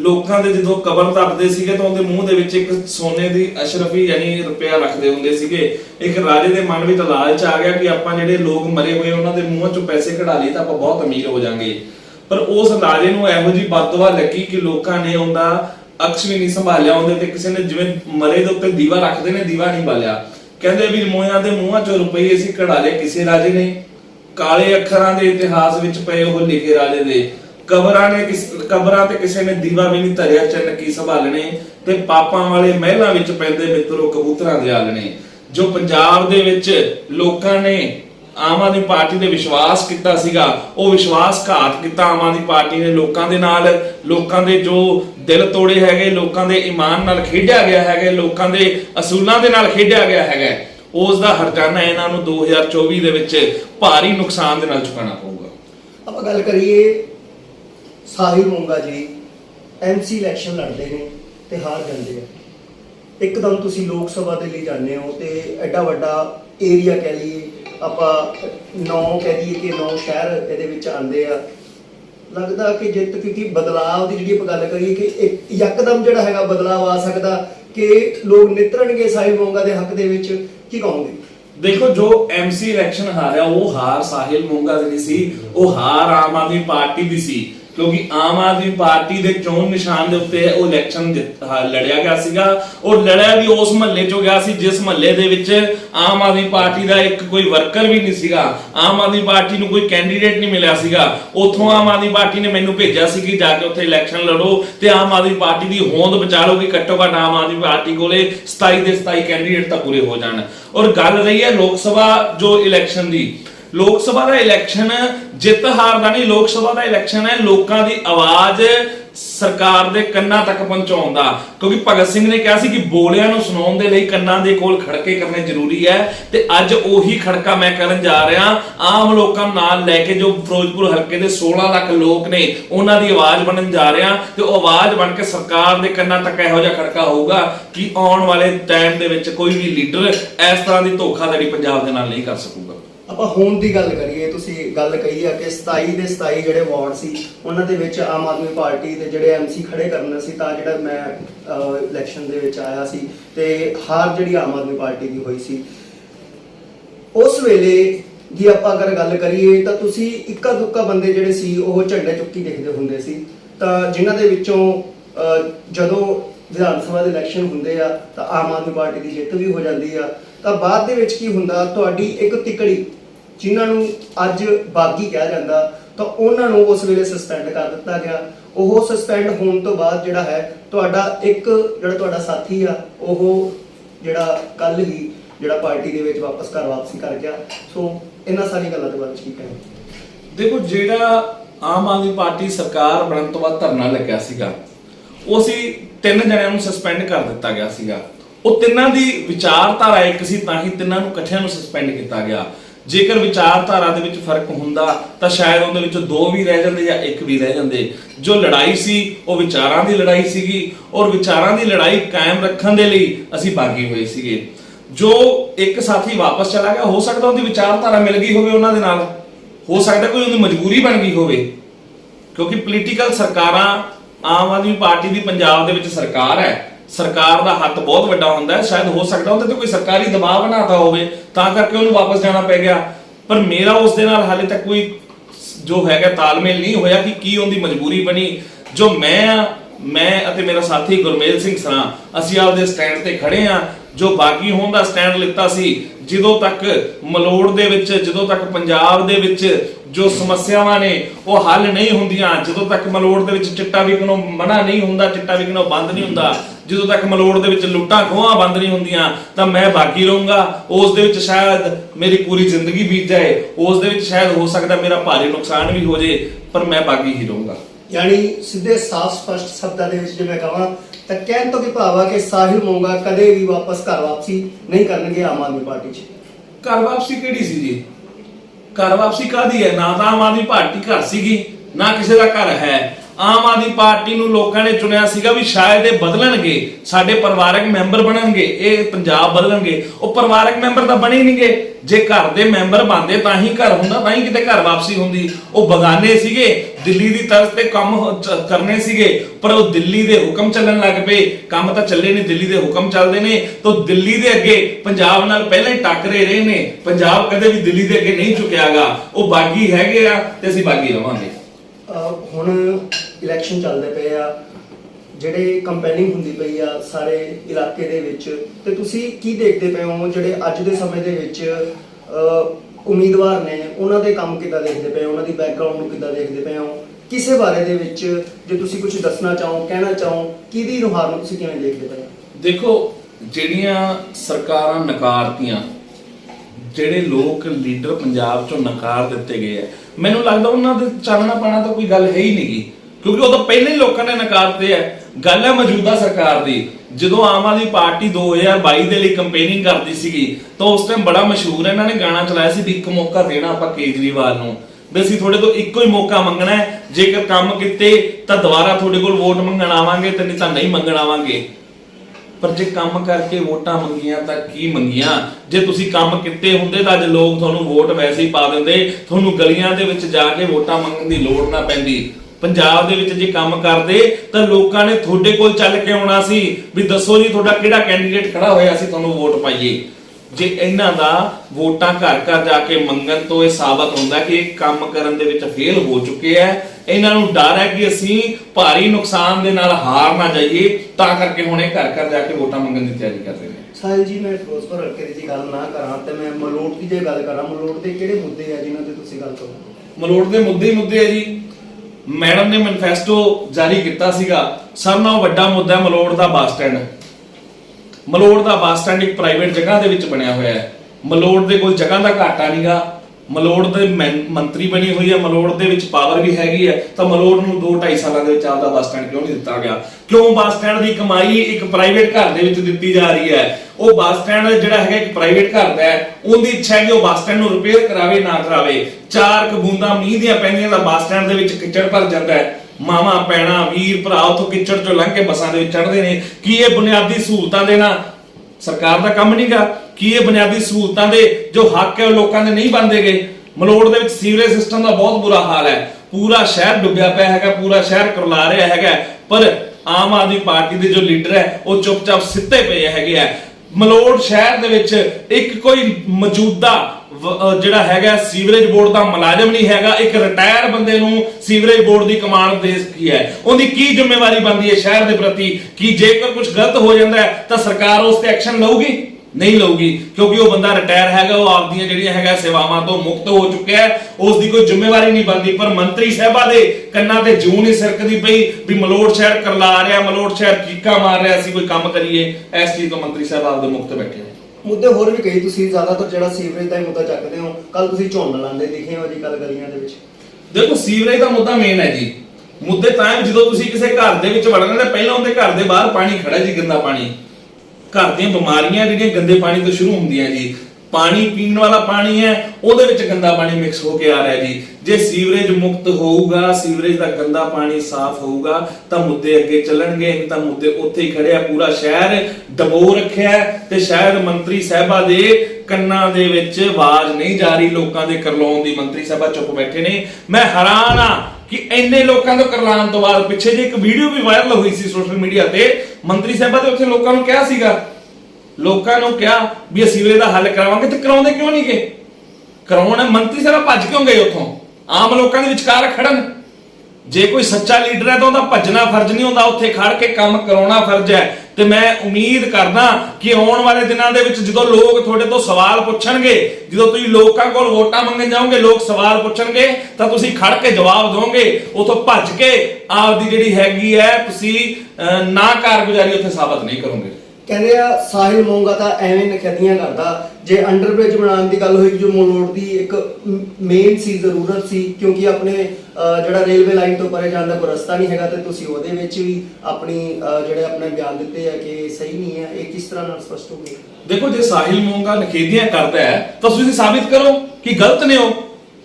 ਲੋਕਾਂ ਦੇ ਜਦੋਂ ਕਬਰ ਤੱਕਦੇ ਸੀਗੇ ਤਾਂ ਉਹਦੇ ਮੂੰਹ ਦੇ ਵਿੱਚ ਇੱਕ ਸੋਨੇ ਦੀ ਅਸ਼ਰਫੀ ਯਾਨੀ ਰੁਪਇਆ ਰੱਖਦੇ ਹੁੰਦੇ ਸੀਗੇ। ਇੱਕ ਰਾਜੇ ਦੇ ਮਨ ਵਿੱਚ ਲਾਲਚ ਆ ਗਿਆ ਕਿ ਆਪਾਂ ਜਿਹੜੇ ਲੋਕ ਮਰੇ ਹੋਏ ਉਹਨਾਂ ਦੇ ਮੂੰਹਾਂ 'ਚੋਂ ਪੈਸੇ ਕਢਾ ਲਏ ਤਾਂ ਆਪਾਂ ਬਹੁਤ ਅਮੀਰ ਹੋ ਜਾਾਂਗੇ। ਪਰ ਉਸ ਰਾਜੇ ਨੂੰ ਇਹੋ ਜੀ ਬਦਦੁਆ ਲੱਗੀ ਕਿ ਲੋਕਾਂ ਨੇ ਉਹਦਾ ਅਕਸ਼ ਵੀ ਨਹੀਂ ਸੰਭਾਲਿਆ, ਉਹਦੇ ਤੇ ਕਿਸੇ ਨੇ ਜਿਵੇਂ ਮਰੇ ਦੇ ਉੱਤੇ ਦੀਵਾ ਰੱਖਦੇ ਨੇ, ਦੀਵਾ ਨਹੀਂ ਬਾਲਿਆ। ਕਹਿੰਦੇ ਵੀ ਮੋਇਆਂ ਦੇ ਮੂੰਹਾਂ 'ਚੋਂ ਰੁਪਏ ਸੀ ਕਢਾ ਲਏ, ਕਿਸੇ ਰਾਜੇ ਨੇ ਕਾਲੇ ਅੱਖਰਾਂ ਦੇ ਇਤਿਹਾਸ ਵਿੱਚ ਪਏ ਉਹ ਲਿਖੇ ਰਾਜੇ ਦੇ। ਕਬਰਾਂ ਨੇ ਕਿਸ ਕਬਰਾਂ ਤੇ ਕਿਸੇ ਨੇ ਦੀਵਾ ਵੀ ਨਹੀਂ ਧਰਿਆ ਚੰਨ ਕੀ ਸੰਭਾਲਣੇ ਤੇ ਪਾਪਾਂ ਵਾਲੇ ਮਹਿਲਾਂ ਵਿੱਚ ਪੈਂਦੇ ਮਿੱਤਰੋ ਕਬੂਤਰਾਂ ਦੇ ਆਲਣੇ, ਜੋ ਪੰਜਾਬ ਦੇ ਵਿੱਚ ਲੋਕਾਂ ਨੇ ਆਮ ਆਦਮੀ ਪਾਰਟੀ ਦੇ ਵਿਸ਼ਵਾਸ ਕੀਤਾ ਸੀਗਾ, ਉਹ ਵਿਸ਼ਵਾਸਘਾਤ ਕੀਤਾ ਆਮ ਆਦਮੀ ਪਾਰਟੀ ਨੇ ਲੋਕਾਂ ਦੇ ਨਾਲ, ਲੋਕਾਂ ਦੇ ਜੋ ਦਿਲ ਤੋੜੇ ਹੈਗੇ, ਲੋਕਾਂ ਦੇ ਈਮਾਨ ਨਾਲ ਖੇਡਿਆ ਗਿਆ ਹੈਗਾ, ਲੋਕਾਂ ਦੇ ਅਸੂਲਾਂ ਦੇ ਨਾਲ ਖੇਡਿਆ ਗਿਆ ਹੈਗਾ, ਉਸ ਦਾ ਹਰਜਾਨਾ ਇਹਨਾਂ ਨੂੰ 2024 ਦੇ ਵਿੱਚ ਭਾਰੀ ਨੁਕਸਾਨ ਦੇ ਨਾਲ ਚੁਕਾਉਣਾ ਪਊਗਾ। ਆਪਾਂ ਗੱਲ ਕਰੀਏ ਸਾਹਿਲ ਮੋਂਗਾ ਜੀ ਐਮਸੀ ਇਲੈਕਸ਼ਨ ਲੜਦੇ ਨੇ ਤੇ ਹਾਰ ਜਾਂਦੇ ਆ। ਇੱਕਦਮ ਤੁਸੀਂ ਲੋਕ ਸਭਾ ਦੇ ਲਈ ਜਾਂਦੇ ਹੋ ਤੇ ਐਡਾ ਵੱਡਾ ਏਰੀਆ ਕਹਿ ਲਈਏ, ਆਪਾਂ ਨੌ ਕਹਿ ਲਈਏ ਕਿ ਨੌ ਸ਼ਹਿਰ ਇਹਦੇ ਵਿੱਚ ਆਉਂਦੇ ਆ। ਲੱਗਦਾ ਕਿ ਜਿੱਤ ਕਿਉਂਕਿ ਬਦਲਾਵ ਦੀ ਜਿਹੜੀ ਆਪਾਂ ਗੱਲ ਕਰੀਏ ਕਿ ਯਕਦਮ ਜਿਹੜਾ ਹੈਗਾ ਬਦਲਾਵ ਆ ਸਕਦਾ ਕਿ ਲੋਕ ਨਿਤਰਨਗੇ ਸਾਹਿਲ ਮੋਂਗਾ ਦੇ ਹੱਕ ਦੇ ਵਿੱਚ, ਕੀ ਕਹੋਗੇ? ਦੇਖੋ, ਜੋ ਐਮਸੀ ਇਲੈਕਸ਼ਨ ਹਾਰਿਆ, ਉਹ ਹਾਰ ਸਾਹਿਲ ਮੋਂਗਾ ਦੀ ਨਹੀਂ ਸੀ, ਉਹ ਹਾਰ ਆਮ ਆਦਮੀ ਪਾਰਟੀ ਦੀ ਸੀ। ਕਿਉਂਕਿ ਆਮ ਆਦਮੀ ਪਾਰਟੀ ਦੇ ਚੋਣ ਨਿਸ਼ਾਨ ਦੇ ਉੱਤੇ ਉਹ ਇਲੈਕਸ਼ਨ ਲੜਿਆ ਗਿਆ ਸੀਗਾ। ਉਹ ਲੜਿਆ ਵੀ ਉਸ ਮਹੱਲੇ ਚੋਂ ਗਿਆ ਸੀ, ਜਿਸ ਮਹੱਲੇ ਦੇ ਵਿੱਚ ਆਮ ਆਦਮੀ ਪਾਰਟੀ ਦਾ ਇੱਕ ਕੋਈ ਵਰਕਰ ਵੀ ਨਹੀਂ ਸੀਗਾ। ਆਮ ਆਦਮੀ ਪਾਰਟੀ ਨੂੰ ਕੋਈ ਕੈਂਡੀਡੇਟ ਨਹੀਂ ਮਿਲਿਆ ਸੀਗਾ। ਉਥੋਂ ਆਮ ਆਦਮੀ ਪਾਰਟੀ ਨੇ ਮੈਨੂੰ ਭੇਜਿਆ ਸੀ ਕਿ ਜਾ ਕੇ ਉੱਥੇ ਇਲੈਕਸ਼ਨ ਲੜੋ ਤੇ ਆਮ ਆਦਮੀ ਪਾਰਟੀ ਦੀ ਹੋਂਦ ਬਚਾ ਲਓ ਕਿ ਘੱਟੋ ਘੱਟ ਆਮ ਆਦਮੀ ਪਾਰਟੀ ਕੋਲੇ 27 ਦੇ 27 ਕੈਂਡੀਡੇਟ ਤਾਂ ਪੂਰੇ ਹੋ ਜਾਣ। ਔਰ ਗੱਲ ਰਹੀ ਹੈ ਲੋਕ ਸਭਾ ਜੋ ਇਲੈਕਸ਼ਨ ਦੀ। ਲੋਕ ਸਭਾ ਦਾ ਇਲੈਕਸ਼ਨ ਜਿੱਤ ਹਾਰ ਦਾ ਨਹੀਂ, ਲੋਕ ਸਭਾ ਦਾ ਇਲੈਕਸ਼ਨ ਹੈ, ਲੋਕਾਂ ਦੀ ਆਵਾਜ਼ ਸਰਕਾਰ ਦੇ ਕੰਨਾਂ ਤੱਕ ਪਹੁੰਚਾਉਣ ਦਾ। ਕਿਉਂਕਿ ਭਗਤ ਸਿੰਘ ਨੇ ਕਿਹਾ ਸੀ ਕਿ ਬੋਲਿਆਂ ਨੂੰ ਸੁਣਾਉਣ ਦੇ ਲਈ ਕੰਨਾਂ ਦੇ ਕੋਲ ਖੜਕੇ ਕਰਨੇ ਜ਼ਰੂਰੀ ਹੈ ਤੇ ਅੱਜ ਉਹੀ ਖੜਕਾ ਮੈਂ ਕਰਨ ਜਾ ਰਿਹਾ। ਆਮ ਲੋਕਾਂ ਨਾਲ ਲੈ ਕੇ ਜੋ ਫਿਰੋਜ਼ਪੁਰ ਹਲਕੇ ਦੇ 16 ਲੱਖ ਲੋਕ ਨੇ, ਉਹਨਾਂ ਦੀ ਆਵਾਜ਼ ਬਣਨ ਜਾ ਰਿਹਾ ਤੇ ਉਹ ਆਵਾਜ਼ ਬਣ ਕੇ ਸਰਕਾਰ ਦੇ ਕੰਨਾਂ ਤੱਕ ਇਹੋ ਜਿਹਾ ਖੜਕਾ ਹੋਊਗਾ ਕਿ ਆਉਣ ਵਾਲੇ ਟਾਈਮ ਦੇ ਵਿੱਚ ਕੋਈ ਵੀ ਲੀਡਰ ਇਸ ਤਰ੍ਹਾਂ ਦੀ ਧੋਖਾਧੜੀ ਪੰਜਾਬ ਦੇ ਨਾਲ ਨਹੀਂ ਕਰ ਸਕੂਗਾ। ਆਪਾਂ ਹੁਣ ਦੀ ਗੱਲ ਕਰੀਏ, ਤੁਸੀਂ ਗੱਲ ਕਹੀ ਆ ਕਿ 27 ਦੇ 27 ਜਿਹੜੇ ਵਾਰਡ ਸੀ, ਉਹਨਾਂ ਦੇ ਵਿੱਚ ਆਮ ਆਦਮੀ ਪਾਰਟੀ ਦੇ ਜਿਹੜੇ ਐਮਸੀ ਖੜੇ ਕਰਨਾ ਸੀ, ਤਾਂ ਜਿਹੜਾ ਮੈਂ ਇਲੈਕਸ਼ਨ ਦੇ ਵਿੱਚ ਆਇਆ ਸੀ, ਤੇ ਹਾਰ ਜਿਹੜੀ ਆਮ ਆਦਮੀ ਪਾਰਟੀ ਦੀ ਹੋਈ ਸੀ। ਉਸ ਵੇਲੇ ਦੀ ਆਪਾਂ ਅਗਰ ਗੱਲ ਕਰੀਏ, ਤਾਂ ਤੁਸੀਂ ਇੱਕਾ ਦੁੱਕਾ ਬੰਦੇ ਜਿਹੜੇ ਸੀ, ਉਹ ਝੰਡੇ ਚੁੱਕੀ ਦੇਖਦੇ ਹੁੰਦੇ ਸੀ। ਤਾਂ ਜਿਨ੍ਹਾਂ ਦੇ ਵਿੱਚੋਂ ਜਦੋਂ ਵਿਧਾਨ ਸਭਾ ਦੇ ਇਲੈਕਸ਼ਨ ਹੁੰਦੇ ਆ, ਤਾਂ ਆਮ ਆਦਮੀ ਪਾਰਟੀ ਦੀ ਜਿੱਤ ਵੀ ਹੋ ਜਾਂਦੀ ਆ। ਤਾਂ ਬਾਅਦ ਦੇ ਵਿੱਚ ਕੀ ਹੁੰਦਾ, ਤੁਹਾਡੀ ਇੱਕ ਤਿਕੜੀ ਜਿਨ੍ਹਾਂ ਨੂੰ ਅੱਜ ਬਾਗੀ ਕਿਹਾ ਜਾਂਦਾ, ਤਾਂ ਉਹਨਾਂ ਨੂੰ ਉਸ ਵੇਲੇ ਸਸਪੈਂਡ ਕਰ ਦਿੱਤਾ ਗਿਆ। ਉਹ ਸਸਪੈਂਡ ਹੋਣ ਤੋਂ ਬਾਅਦ ਜਿਹੜਾ ਹੈ, ਤੁਹਾਡਾ ਇੱਕ ਜਿਹੜਾ ਤੁਹਾਡਾ ਸਾਥੀ ਆ, ਉਹ ਜਿਹੜਾ ਕੱਲ ਹੀ ਜਿਹੜਾ ਪਾਰਟੀ ਦੇ ਵਿੱਚ ਵਾਪਸ ਘਰ ਵਾਪਸੀ ਕਰ ਗਿਆ। ਸੋ ਇਹਨਾਂ ਸਾਰੀਆਂ ਗੱਲਾਂ ਦੇ ਬਾਰੇ ਕੀ ਕਹਿਣਾ? ਦੇਖੋ, ਜਿਹੜਾ ਆਮ ਆਦਮੀ ਪਾਰਟੀ ਸਰਕਾਰ ਬਣਨ ਤੋਂ ਬਾਅਦ ਧਰਨਾ ਲੱਗਿਆ ਸੀਗਾ, ਉਹ ਸੀ ਤਿੰਨ ਜਣਿਆਂ ਨੂੰ ਸਸਪੈਂਡ ਕਰ ਦਿੱਤਾ ਗਿਆ ਸੀਗਾ। ਉਹ ਤਿੰਨਾਂ ਦੀ ਵਿਚਾਰਧਾਰਾ ਇੱਕ ਸੀ, ਤਾਂ ਹੀ ਤਿੰਨਾਂ ਨੂੰ ਇਕੱਠਿਆਂ ਨੂੰ ਸਸਪੈਂਡ ਕੀਤਾ ਗਿਆ। ਜੇਕਰ ਵਿਚਾਰਧਾਰਾ ਦੇ ਵਿੱਚ ਫ਼ਰਕ ਹੁੰਦਾ, ਤਾਂ ਸ਼ਾਇਦ ਉਹਦੇ ਵਿੱਚ ਦੋ ਵੀ ਰਹਿ ਜਾਂਦੇ ਜਾਂ ਇੱਕ ਵੀ ਰਹਿ ਜਾਂਦੇ। ਜੋ ਲੜਾਈ ਸੀ, ਉਹ ਵਿਚਾਰਾਂ ਦੀ ਲੜਾਈ ਸੀਗੀ ਔਰ ਵਿਚਾਰਾਂ ਦੀ ਲੜਾਈ ਕਾਇਮ ਰੱਖਣ ਦੇ ਲਈ ਅਸੀਂ ਬਾਗੀ ਹੋਏ ਸੀਗੇ। ਜੋ ਇੱਕ ਸਾਥੀ ਵਾਪਸ ਚਲਾ ਗਿਆ, ਹੋ ਸਕਦਾ ਉਹਦੀ ਵਿਚਾਰਧਾਰਾ ਮਿਲ ਗਈ ਹੋਵੇ ਉਹਨਾਂ ਦੇ ਨਾਲ। ਹੋ ਸਕਦਾ ਕੋਈ ਉਹਦੀ ਮਜਬੂਰੀ ਬਣ ਗਈ ਹੋਵੇ। ਕਿਉਂਕਿ ਪੋਲੀਟੀਕਲ ਸਰਕਾਰਾਂ ਆਮ ਆਦਮੀ ਪਾਰਟੀ ਦੀ ਪੰਜਾਬ ਦੇ ਵਿੱਚ ਸਰਕਾਰ ਹੈ। ਸਰਕਾਰ ਦਾ ਹੱਥ ਬਹੁਤ ਵੱਡਾ ਹੁੰਦਾ ਹੈ, ਸ਼ਾਇਦ ਹੋ ਸਕਦਾ ਉਹਦੇ ਤੇ ਕੋਈ ਸਰਕਾਰੀ ਦਬਾਅ ਬਣਾਤਾ ਹੋਵੇ, ਤਾਂ ਕਰਕੇ ਉਹਨੂੰ ਵਾਪਸ ਜਾਣਾ ਪੈ ਗਿਆ। ਪਰ ਮੇਰਾ ਉਸ ਦੇ ਨਾਲ ਹਾਲੇ ਤੱਕ ਕੋਈ ਜੋ ਹੈਗਾ ਤਾਲਮੇਲ ਨਹੀਂ ਹੋਇਆ ਕਿ ਕੀ ਉਹਦੀ ਮਜਬੂਰੀ ਬਣੀ। ਜੋ ਮੈਂ ਮੈਂ ਅਤੇ ਮੇਰਾ ਸਾਥੀ ਗੁਰਮੇਲ ਸਿੰਘ ਸਰਾਂ, ਅਸੀਂ ਆਪਦੇ ਸਟੈਂਡ ਤੇ ਖੜੇ ਆ। ਜੋ ਬਾਗੀ ਹੋਣ ਦਾ ਸਟੈਂਡ ਲਿੱਤਾ ਸੀ, ਜਦੋਂ ਤੱਕ ਮਲੋੜ ਦੇ ਵਿੱਚ, ਜਦੋਂ ਤੱਕ ਪੰਜਾਬ ਦੇ ਵਿੱਚ ਜੋ ਸਮੱਸਿਆਵਾਂ ਨੇ, ਉਹ ਹੱਲ ਨਹੀਂ ਹੁੰਦੀਆਂ, ਜਦੋਂ ਤੱਕ ਮਲੋੜ ਦੇ ਵਿੱਚ ਚਿੱਟਾ ਵਿਕਣੋਂ ਮਨਾ ਨਹੀਂ ਹੁੰਦਾ, ਚਿੱਟਾ ਵਿਕਣੋਂ ਬੰਦ ਨਹੀਂ ਹੁੰਦਾ ਜਦੋਂ ਤੱਕ ਮਲੋੜ ਦੇ ਵਿੱਚ ਲੁੱਟਾਂ ਖੋਹਾਂ ਬੰਦ ਨਹੀਂ ਹੁੰਦੀਆਂ ਤਾਂ ਮੈਂ ਬਾਕੀ ਰਹੂੰਗਾ। ਉਸ ਦੇ ਵਿੱਚ ਸ਼ਾਇਦ ਮੇਰੀ ਪੂਰੀ ਜ਼ਿੰਦਗੀ ਬੀਤ ਜਾਏ। ਉਸ ਦੇ ਵਿੱਚ ਸ਼ਾਇਦ ਹੋ ਸਕਦਾ ਮੇਰਾ ਭਾਰੀ ਨੁਕਸਾਨ ਵੀ ਹੋ ਜੇ ਪਰ ਮੈਂ ਬਾਕੀ ਹੀ ਰਹੂੰਗਾ। ਯਾਨੀ ਸਿੱਧੇ ਸਾਫ਼ ਸਪਸ਼ਟ ਸ਼ਬਦਾਂ ਦੇ ਵਿੱਚ ਜੇ ਮੈਂ ਕਹਾਂ ਤਾਂ ਕਹਿਣ ਤੋਂ ਕੀ ਭਾਵ ਕਿ ਸਾਹਿਲ ਮੋਂਗਾ ਕਦੇ ਵੀ ਵਾਪਸ ਘਰ ਵਾਪਸੀ ਨਹੀਂ ਕਰਨਗੇ ਆਮ ਆਦਮੀ ਪਾਰਟੀ 'ਚ। ਘਰ ਵਾਪਸੀ ਕਿਹੜੀ ਸੀ ਜੀ? ਘਰ ਵਾਪਸੀ ਕਾਦੀ ਹੈ? ਨਾ ਤਾਂ ਆਮ ਆਦਮੀ ਪਾਰਟੀ ਘਰ ਸੀਗੀ ਨਾ ਕਿਸੇ ਦਾ ਘਰ ਹੈ। ਆਮ ਆਦਮੀ ਪਾਰਟੀ ਨੂੰ ਲੋਕਾਂ ਨੇ ਚੁਣਿਆ ਸੀਗਾ ਵੀ ਸ਼ਾਇਦ ਇਹ ਬਦਲਣਗੇ, ਸਾਡੇ ਪਰਿਵਾਰਕ ਮੈਂਬਰ ਬਣਨਗੇ, ਇਹ ਪੰਜਾਬ ਬਦਲਣਗੇ। ਉਹ ਪਰਿਵਾਰਕ ਮੈਂਬਰ ਤਾਂ ਬਣੇ ਨਹੀਂਗੇ। ਜੇ ਘਰ ਦੇ ਮੈਂਬਰ ਬਣਦੇ ਤਾਂ ਹੀ ਘਰ ਹੁੰਦਾ, ਤਾਂ ਹੀ ਕਿਤੇ ਘਰ ਵਾਪਸੀ ਹੁੰਦੀ। ਉਹ ਬਗਾਨੇ ਸੀਗੇ, ਦਿੱਲੀ ਦੀ ਤਰਜ਼ ਤੇ ਕੰਮ ਕਰਨੇ ਸੀਗੇ, ਪਰ ਉਹ ਦਿੱਲੀ ਦੇ ਹੁਕਮ ਚੱਲਣ ਲੱਗ ਪਏ। ਕੰਮ ਤਾਂ ਚੱਲੇ ਨਹੀਂ ਦਿੱਲੀ ਦੇ ਹੁਕਮ ਚੱਲਦੇ ਨੇ। ਤਾਂ ਦਿੱਲੀ ਦੇ ਅੱਗੇ ਪੰਜਾਬ ਨਾਲ ਪਹਿਲਾਂ ਹੀ ਟੱਕਰੇ ਰਹੇ ਨੇ। ਪੰਜਾਬ ਕਦੇ ਵੀ ਦਿੱਲੀ ਦੇ ਅੱਗੇ ਨਹੀਂ ਝੁਕਿਆਗਾ। ਉਹ ਬਾਗੀ ਹੈਗੇ ਆ ਤੇ ਅਸੀਂ ਬਾਗੀ ਰਵਾਂਗੇ। ਹੁਣ ਇਲੈਕਸ਼ਨ ਚੱਲਦੇ ਪਏ ਆ, ਜਿਹੜੇ ਕੰਪੇਨਿੰਗ ਹੁੰਦੀ ਪਈ ਆ ਸਾਰੇ ਇਲਾਕੇ ਦੇ ਵਿੱਚ, ਤੇ ਤੁਸੀਂ ਕੀ ਦੇਖਦੇ ਪਏ ਹੋ ਜਿਹੜੇ ਅੱਜ ਦੇ ਸਮੇਂ ਦੇ ਵਿੱਚ ਉਮੀਦਵਾਰ ਨੇ, ਉਹਨਾਂ ਦੇ ਕੰਮ ਕਿੱਦਾਂ ਦੇਖਦੇ ਪਏ ਹੋ, ਉਹਨਾਂ ਦੀ ਬੈਕਗ੍ਰਾਉਂਡ ਨੂੰ ਕਿੱਦਾਂ ਦੇਖਦੇ ਪਏ ਹੋ? ਕਿਸੇ ਬਾਰੇ ਦੇ ਵਿੱਚ ਜੇ ਤੁਸੀਂ ਕੁਝ ਦੱਸਣਾ ਚਾਹੋ, ਕਹਿਣਾ ਚਾਹੋ, ਕਿਹਦੀ ਨੁਹਾਰ ਨੂੰ ਤੁਸੀਂ ਕਿਵੇਂ ਦੇਖਦੇ ਪਏ ਹੋ? ਦੇਖੋ, ਜਿਹੜੀਆਂ ਸਰਕਾਰਾਂ ਨਕਾਰਤੀਆਂ ਜਿਹੜੇ ਲੋਕ ਲੀਡਰ ਪੰਜਾਬ ਚੋਂ ਨਕਾਰ ਦਿੱਤੇ ਗਏ ਆ, ਮੈਨੂੰ ਲੱਗਦਾ ਉਹਨਾਂ ਦੇ ਚਾਨਣਾ ਪਾਣਾ ਤਾਂ ਕੋਈ ਗੱਲ ਹੈ ਹੀ ਨਹੀਂਗੀ ਕਿਉਂਕਿ ਉਹ ਤਾਂ ਪਹਿਲਾਂ ਹੀ ਲੋਕਾਂ ਨੇ ਨਕਾਰਤੇ ਹੈ ਗੱਲ ਹੈ ਮੌਜੂਦਾ ਸਰਕਾਰ ਦੀ। ਜਦੋਂ ਆਮ ਆਦਮੀ ਪਾਰਟੀ 2022 ਦੇ ਲਈ ਕੰਪੇਨਿੰਗ ਕਰਦੀ ਸੀਗੀ, ਤਾਂ ਉਸ ਟਾਈਮ ਬੜਾ ਮਸ਼ਹੂਰ ਇਹਨਾਂ ਨੇ ਗਾਣਾ ਚਲਾਇਆ ਸੀ ਵੀ ਇੱਕ ਮੌਕਾ ਦੇਣਾ ਆਪਾਂ ਕੇਜਰੀਵਾਲ ਨੂੰ। ਵੀ ਅਸੀਂ ਤੁਹਾਡੇ ਤੋਂ ਇੱਕੋ ਹੀ ਮੌਕਾ ਮੰਗਣਾ ਹੈ। ਜੇਕਰ ਕੰਮ ਕੀਤੇ ਤਾਂ ਦੁਬਾਰਾ ਤੁਹਾਡੇ ਕੋਲ ਵੋਟ ਮੰਗਣ ਆਵਾਂਗੇ ਤੇ ਨਹੀਂ ਤਾਂ ਨਹੀਂ ਮੰਗਣ ਆਵਾਂਗੇ। ਪਰ ਜੇ ਕੰਮ ਕਰਕੇ ਵੋਟਾਂ ਮੰਗੀਆਂ ਤਾਂ ਕੀ ਮੰਗੀਆਂ? ਜੇ ਤੁਸੀਂ ਕੰਮ ਕੀਤੇ ਹੁੰਦੇ ਤਾਂ ਅੱਜ ਲੋਕ ਤੁਹਾਨੂੰ ਵੋਟ ਵੈਸੇ ਹੀ ਪਾ ਦਿੰਦੇ। ਤੁਹਾਨੂੰ ਗਲੀਆਂ ਦੇ ਵਿੱਚ ਜਾ ਕੇ ਵੋਟਾਂ ਮੰਗਣ ਦੀ ਲੋੜ ਨਾ ਪੈਂਦੀ। ਪੰਜਾਬ ਦੇ ਵਿੱਚ ਜੇ ਕੰਮ ਕਰਦੇ ਤਾਂ ਲੋਕਾਂ ਨੇ ਤੁਹਾਡੇ ਕੋਲ ਚੱਲ ਕੇ ਆਉਣਾ ਸੀ ਵੀ ਦੱਸੋ ਜੀ ਤੁਹਾਡਾ ਕਿਹੜਾ ਕੈਂਡੀਡੇਟ ਖੜਾ ਹੋਇਆ ਸੀ ਤੁਹਾਨੂੰ ਵੋਟ ਪਾਈਏ। ਜੇ ਇਹਨਾਂ ਦਾ ਵੋਟਾਂ ਘਰ ਘਰ ਜਾ ਕੇ ਮੰਗਣ ਤੋਂ ਇਹ ਸਾਬਤ ਹੁੰਦਾ ਕਿ ਇਹ ਕੰਮ ਕਰਨ ਦੇ ਵਿੱਚ ਫੇਲ ਹੋ ਚੁੱਕੇ ਐ ਇਹਨਾਂ ਨੂੰ ਡਰ ਹੈ ਕਿ ਅਸੀਂ ਭਾਰੀ ਨੁਕਸਾਨ ਦੇ ਨਾਲ ਹਾਰ ਨਾ ਜਾਈਏ ਤਾਂ ਕਰਕੇ ਹੁਣ ਇਹ ਘਰ ਘਰ ਜਾ ਕੇ ਵੋਟਾਂ ਮੰਗਣ ਦੀ ਤਿਆਰੀ ਕਰ ਰਹੇ ਨੇ। ਸਾਹਿਲ ਜੀ ਮੈਂ ਫਿਰੋਜ਼ਪੁਰ ਹਲਕੇ ਦੀ ਗੱਲ ਨਾ ਕਰਾਂ ਤੇ ਮੈਂ ਮਲੋਟ ਦੀ ਜੇ ਗੱਲ ਕਰਾਂ ਮਲੋਟ ਦੇ ਕਿਹੜੇ ਮੁੱਦੇ ਆ ਜਿਨ੍ਹਾਂ ਤੇ ਤੁਸੀਂ ਗੱਲ ਕਰੋ ਮਲੋੜ ਦੇ ਮੁੱਦੇ ਹੀ ਮੁੱਦੇ ਆ ਜੀ। ਮੈਡਮ ਨੇ ਮੈਨੀਫੈਸਟੋ ਜਾਰੀ ਕੀਤਾ ਸੀਗਾ, ਸਭ ਨਾਲੋਂ ਵੱਡਾ ਮੁੱਦਾ ਹੈ ਮਲੋੜ ਦਾ ਬੱਸ ਸਟੈਂਡ। ਮਲੋੜ ਦਾ ਬੱਸ ਸਟੈਂਡ ਇੱਕ ਪ੍ਰਾਈਵੇਟ ਜਗ੍ਹਾ ਦੇ ਵਿੱਚ ਬਣਿਆ ਹੋਇਆ ਹੈ। ਮਲੋੜ ਦੇ ਕੋਲ ਜਗ੍ਹਾ ਦਾ ਘਾਟਾ ਨਹੀਂਗਾ ਮਲੋੜ ਦੇ ਮੰਤਰੀ ਬਣੀ ਹੋਈ ਹੈ, ਮਲੋੜ ਦੇ ਵਿੱਚ ਪਾਵਰ ਵੀ ਹੈਗੀ ਹੈ, ਤਾਂ ਮਲੋੜ ਨੂੰ 2 2.5 ਸਾਲਾਂ ਦੇ ਵਿੱਚ ਆਪਦਾ ਬੱਸ ਸਟੈਂਡ ਕਿਉਂ ਨਹੀਂ ਦਿੱਤਾ ਗਿਆ? ਕਿਉਂ ਬੱਸ ਸਟੈਂਡ ਦੀ ਕਮਾਈ ਇੱਕ ਪ੍ਰਾਈਵੇਟ ਘਰ ਦੇ ਵਿੱਚ ਦਿੱਤੀ ਜਾ ਰਹੀ ਹੈ? ਉਹ ਬੱਸ ਸਟੈਂਡ ਜਿਹੜਾ ਹੈਗਾ ਇੱਕ ਪ੍ਰਾਈਵੇਟ ਘਰ ਦਾ ਹੈ, ਉਹਦੀ ਇੱਛਾ ਹੈ ਕਿ ਉਹ ਬੱਸ ਸਟੈਂਡ ਨੂੰ ਰਿਪੇਅਰ ਕਰਾਵੇ, ਨਾ ਕਰਾਵੇ। ਚਾਰ ਕੁ ਬੂੰਦਾਂ ਮੀਂਹ ਦੀਆਂ ਪੈਂਦੀਆਂ ਤਾਂ ਬੱਸ ਸਟੈਂਡ ਦੇ ਵਿੱਚ ਕਿਚੜ ਭਰ ਜਾਂਦਾ ਹੈ। ਮਾਵਾ ਪੈਣਾ ਵੀਰ, ਭਰਾ ਉਥੋਂ ਕਿਚੜ ਚੋਂ ਲੰਘ ਕੇ ਬੱਸਾਂ ਦੇ ਵਿੱਚ ਚੜ੍ਹਦੇ ਨੇ। ਕੀ ਇਹ ਬੁਨਿਆਦੀ ਸਹੂਲਤਾਂ ਦੇਣਾ ਸਰਕਾਰ ਦਾ ਕੰਮ ਨਹੀਂਗਾ ਕੀ ਇਹ ਬੁਨਿਆਦੀ ਸਹੂਲਤਾਂ ਦੇ ਜੋ ਹੱਕ ਹੈ ਉਹ ਲੋਕਾਂ ਦੇ ਨਹੀਂ ਬਣਦੇ ਗਏ? ਮਲੋੜ ਦੇ ਵਿੱਚ ਸੀਵਰੇਜ ਸਿਸਟਮ ਦਾ ਬਹੁਤ ਬੁਰਾ ਹਾਲ ਹੈ। ਪੂਰਾ ਸ਼ਹਿਰ ਡੁੱਬਿਆ ਪਿਆ ਹੈਗਾ, ਪੂਰਾ ਸ਼ਹਿਰ ਕਰਲਾ ਰਿਹਾ ਹੈਗਾ। ਪਰ ਆਮ ਆਦਮੀ ਪਾਰਟੀ ਦੇ ਜੋ ਲੀਡਰ ਹੈ, ਉਹ ਚੁੱਪਚਾਪ ਸਿੱਧੇ ਪਏ ਹੈਗੇ ਆ। ਮਲੋੜ ਸ਼ਹਿਰ ਦੇ ਵਿੱਚ ਇੱਕ ਕੋਈ ਮੌਜੂਦਾ ਜਿਹੜਾ ਹੈਗਾ, ਸੀਵਰੇਜ ਬੋਰਡ ਦਾ ਮੁਲਾਜ਼ਮ ਨਹੀਂ ਹੈਗਾ। ਇੱਕ ਰਿਟਾਇਰ ਬੰਦੇ ਨੂੰ ਸੀਵਰੇਜ ਬੋਰਡ ਦੀ ਕਮਾਂਡ ਦੇ ਕੀ ਹੈ। ਉਹਦੀ ਕੀ ਜ਼ਿੰਮੇਵਾਰੀ ਬਣਦੀ ਹੈ ਸ਼ਹਿਰ ਦੇ ਪ੍ਰਤੀ? ਕਿ ਜੇਕਰ ਕੁਝ ਗਲਤ ਹੋ ਜਾਂਦਾ ਹੈ, ਤਾਂ ਸਰਕਾਰ ਉਸ ਤੇ ਐਕਸ਼ਨ ਲਊਗੀ? ਨਹੀਂ ਲਊਗੀ ਕਿਉਂਕਿ ਉਹ ਬੰਦਾ ਰਿਟਾਇਰ ਹੈਗਾ ਉਹ ਆਪਦੀਆਂ ਜਿਹੜੀਆਂ ਹੈਗਾ ਸੇਵਾਵਾਂ ਤੋਂ ਮੁਕਤ ਹੋ ਚੁੱਕਿਆ ਹੈ ਉਸ ਦੀ ਕੋਈ ਜ਼ਿੰਮੇਵਾਰੀ ਨਹੀਂ ਬਣਦੀ। ਪਰ ਮੰਤਰੀ ਸਾਹਿਬਾ ਦੇ ਕੰਨਾਂ ਤੇ ਜੂੰ ਨਹੀਂ ਸਰਕਦੀ ਪਈ ਵੀ ਮਲੋੜ ਸ਼ਹਿਰ ਕਰਲਾ ਰਿਹਾ ਮਲੋੜ ਸ਼ਹਿਰ ਚੀਕਾ ਮਾਰ ਰਿਹਾ ਅਸੀਂ ਕੋਈ ਕੰਮ ਕਰੀਏ। ਇਸ ਚੀਜ਼ ਤੋਂ ਮੰਤਰੀ ਸਾਹਿਬ ਆਪਦੇ ਮੁਕਤ ਬੈਠੇ ਨੇ। ਮੁੱਦੇ ਹੋਰ ਵੀ ਕਈ ਤੁਸੀਂ ਜ਼ਿਆਦਾਤਰ ਜਿਹੜਾ ਸੀਵਰੇਜ ਦਾ ਹੀ ਮੁੱਦਾ ਚੱਕਦੇ ਹੋ। ਕੱਲ ਤੁਸੀਂ ਝੋਨਾ ਲਾਉਂਦੇ ਦਿਖੇ ਹੋ ਜੀ ਕੱਲ ਗਲੀਆਂ ਦੇ ਵਿੱਚ। ਦੇਖੋ ਸੀਵਰੇਜ ਦਾ ਮੁੱਦਾ ਮੇਨ ਹੈ ਜੀ। ਮੁੱਦੇ ਤਾਂ ਹੈ ਜਦੋਂ ਤੁਸੀਂ ਕਿਸੇ ਘਰ ਦੇ ਵਿੱਚ ਵੜਨਾ ਤਾਂ ਪਹਿਲਾਂ ਉਹਦੇ ਘਰ ਦੇ ਬਾਹਰ ਪਾਣੀ ਖੜਾ ਜੀ ਗੰਦਾ ਪਾਣੀ। ਘਰ ਦੀਆਂ ਬਿਮਾਰੀਆਂ ਜਿਹੜੀਆਂ ਗੰਦੇ ਪਾਣੀ ਤੋਂ ਸ਼ੁਰੂ ਹੁੰਦੀਆਂ ਜੀ। ਪਾਣੀ ਪੀਣ ਵਾਲਾ ਪਾਣੀ ਹੈ, ਉਹਦੇ ਵਿੱਚ ਗੰਦਾ ਪਾਣੀ ਮਿਕਸ ਹੋ ਕੇ ਆ ਰਿਹਾ ਜੀ। ਜੇ ਸੀਵਰੇਜ ਮੁਕਤ ਹੋਊਗਾ, ਸੀਵਰੇਜ ਦਾ ਗੰਦਾ ਪਾਣੀ ਸਾਫ਼ ਹੋਊਗਾ, ਤਾਂ ਮੁੱਦੇ ਅੱਗੇ ਚੱਲਣਗੇ। ਨਹੀਂ ਤਾਂ ਮੁੱਦੇ ਉੱਥੇ ਹੀ ਖੜਿਆ ਪੂਰਾ ਸ਼ਹਿਰ ਦਬੋ ਰੱਖਿਆ ਤੇ ਸ਼ਾਇਦ ਮੰਤਰੀ ਸਾਹਿਬਾ ਦੇ ਕੰਨਾਂ ਦੇ ਵਿੱਚ ਆਵਾਜ਼ ਨਹੀਂ ਜਾ ਰਹੀ। ਲੋਕਾਂ ਦੇ ਕਰਲਾਉਣ ਦੀ ਮੰਤਰੀ ਸਾਹਿਬਾ ਚੁੱਪ ਬੈਠੇ ਨੇ। ਮੈਂ ਹੈਰਾਨ ਆ ਕਿ ਇੰਨੇ ਲੋਕਾਂ ਤੋਂ ਕਰਲਾਉਣ ਤੋਂ ਬਾਅਦ ਪਿੱਛੇ ਜੇ ਇੱਕ ਵੀਡੀਓ ਵੀ ਵਾਇਰਲ ਹੋਈ ਸੀ ਸੋਸ਼ਲ ਮੀਡੀਆ ਤੇ, ਮੰਤਰੀ ਸਾਹਿਬਾ ਤੇ ਉੱਥੇ ਲੋਕਾਂ ਨੂੰ ਕਿਹਾ ਸੀਗਾ। ਲੋਕਾਂ ਨੂੰ ਕਿਹਾ ਵੀ ਅਸੀਂ ਇਹਦਾ ਹੱਲ ਕਰਾਵਾਂਗੇ ਤੇ ਕਰਾਉਂਦੇ ਕਿਉਂ ਨਹੀਂ ਗਏ ਕਰਾਉਣ ਮੰਤਰੀ ਸਾਹਿਬ ਭੱਜ ਕਿਉਂ ਗਏ ਉੱਥੋਂ? ਆਮ ਲੋਕਾਂ ਦੇ ਵਿਚਕਾਰ ਖੜਨ। ਜੇ ਕੋਈ ਸੱਚਾ ਲੀਡਰ ਹੈ ਤਾਂ ਉਹਦਾ ਭੱਜਣਾ ਫਰਜ਼ ਨਹੀਂ ਹੁੰਦਾ, ਉੱਥੇ ਖੜ ਕੇ ਕੰਮ ਕਰਾਉਣਾ ਫਰਜ਼ ਹੈ। ਤੇ ਮੈਂ ਉਮੀਦ ਕਰਦਾ ਕਿ ਆਉਣ ਵਾਲੇ ਦਿਨਾਂ ਦੇ ਵਿੱਚ ਜਦੋਂ ਲੋਕ ਤੁਹਾਡੇ ਤੋਂ ਸਵਾਲ ਪੁੱਛਣਗੇ ਜਦੋਂ ਤੁਸੀਂ ਲੋਕਾਂ ਕੋਲ ਵੋਟਾਂ ਮੰਗਣ ਜਾਓਗੇ ਲੋਕ ਸਵਾਲ ਪੁੱਛਣਗੇ ਤਾਂ ਤੁਸੀਂ ਖੜ ਕੇ ਜਵਾਬ ਦੋਗੇ ਉਥੋਂ ਭੱਜ ਕੇ ਆਪਦੀ ਜਿਹੜੀ ਹੈਗੀ ਹੈ ਤੁਸੀਂ ਅਹ, ਨਾ ਕਾਰਗੁਜ਼ਾਰੀ ਉੱਥੇ ਸਾਬਤ ਨਹੀਂ ਕਰੋਗੇ। ਕਹਿੰਦੇ ਆ, ਸਾਹਿਲ ਮੋਂਗਾ ਤਾਂ ਐਵੇਂ ਨਖਦੀਆਂ ਕਰਦਾ। ਜੇ ਅੰਡਰਬ੍ਰਿਜ ਬਣਾਉਣ ਦੀ ਗੱਲ ਹੋਈ ਜੋ ਮਲੋੜ ਦੀ ਇੱਕ ਮੇਨ ਸੀ, ਜ਼ਰੂਰਤ ਸੀ, ਕਿਉਂਕਿ ਆਪਣੇ ਜਿਹੜਾ ਰੇਲਵੇ ਲਾਈਨ ਤੋਂ ਪਰੇ ਜਾਣ ਦਾ ਕੋਈ ਰਸਤਾ ਨਹੀਂ ਹੈਗਾ, ਤੇ ਤੁਸੀਂ ਉਹਦੇ ਵਿੱਚ ਵੀ ਆਪਣੀ ਜਿਹੜੇ ਆਪਣੇ ਬਿਆਨ ਦਿੱਤੇ ਆ ਕਿ ਸਹੀ ਨਹੀਂ ਹੈ, ਇਹ ਕਿਸ ਤਰ੍ਹਾਂ ਨਾਲ ਸਪਸ਼ਟ ਹੋ ਗਿਆ ਦੇਖੋ, ਜੇ ਸਾਹਿਲ ਮੋਂਗਾ ਨਖੇਦੀਆਂ ਕਰਦਾ ਹੈ, ਤਾਂ ਤੁਸੀਂ ਸਾਬਿਤ ਕਰੋ ਕਿ ਗਲਤ ਨੇ ਉਹ।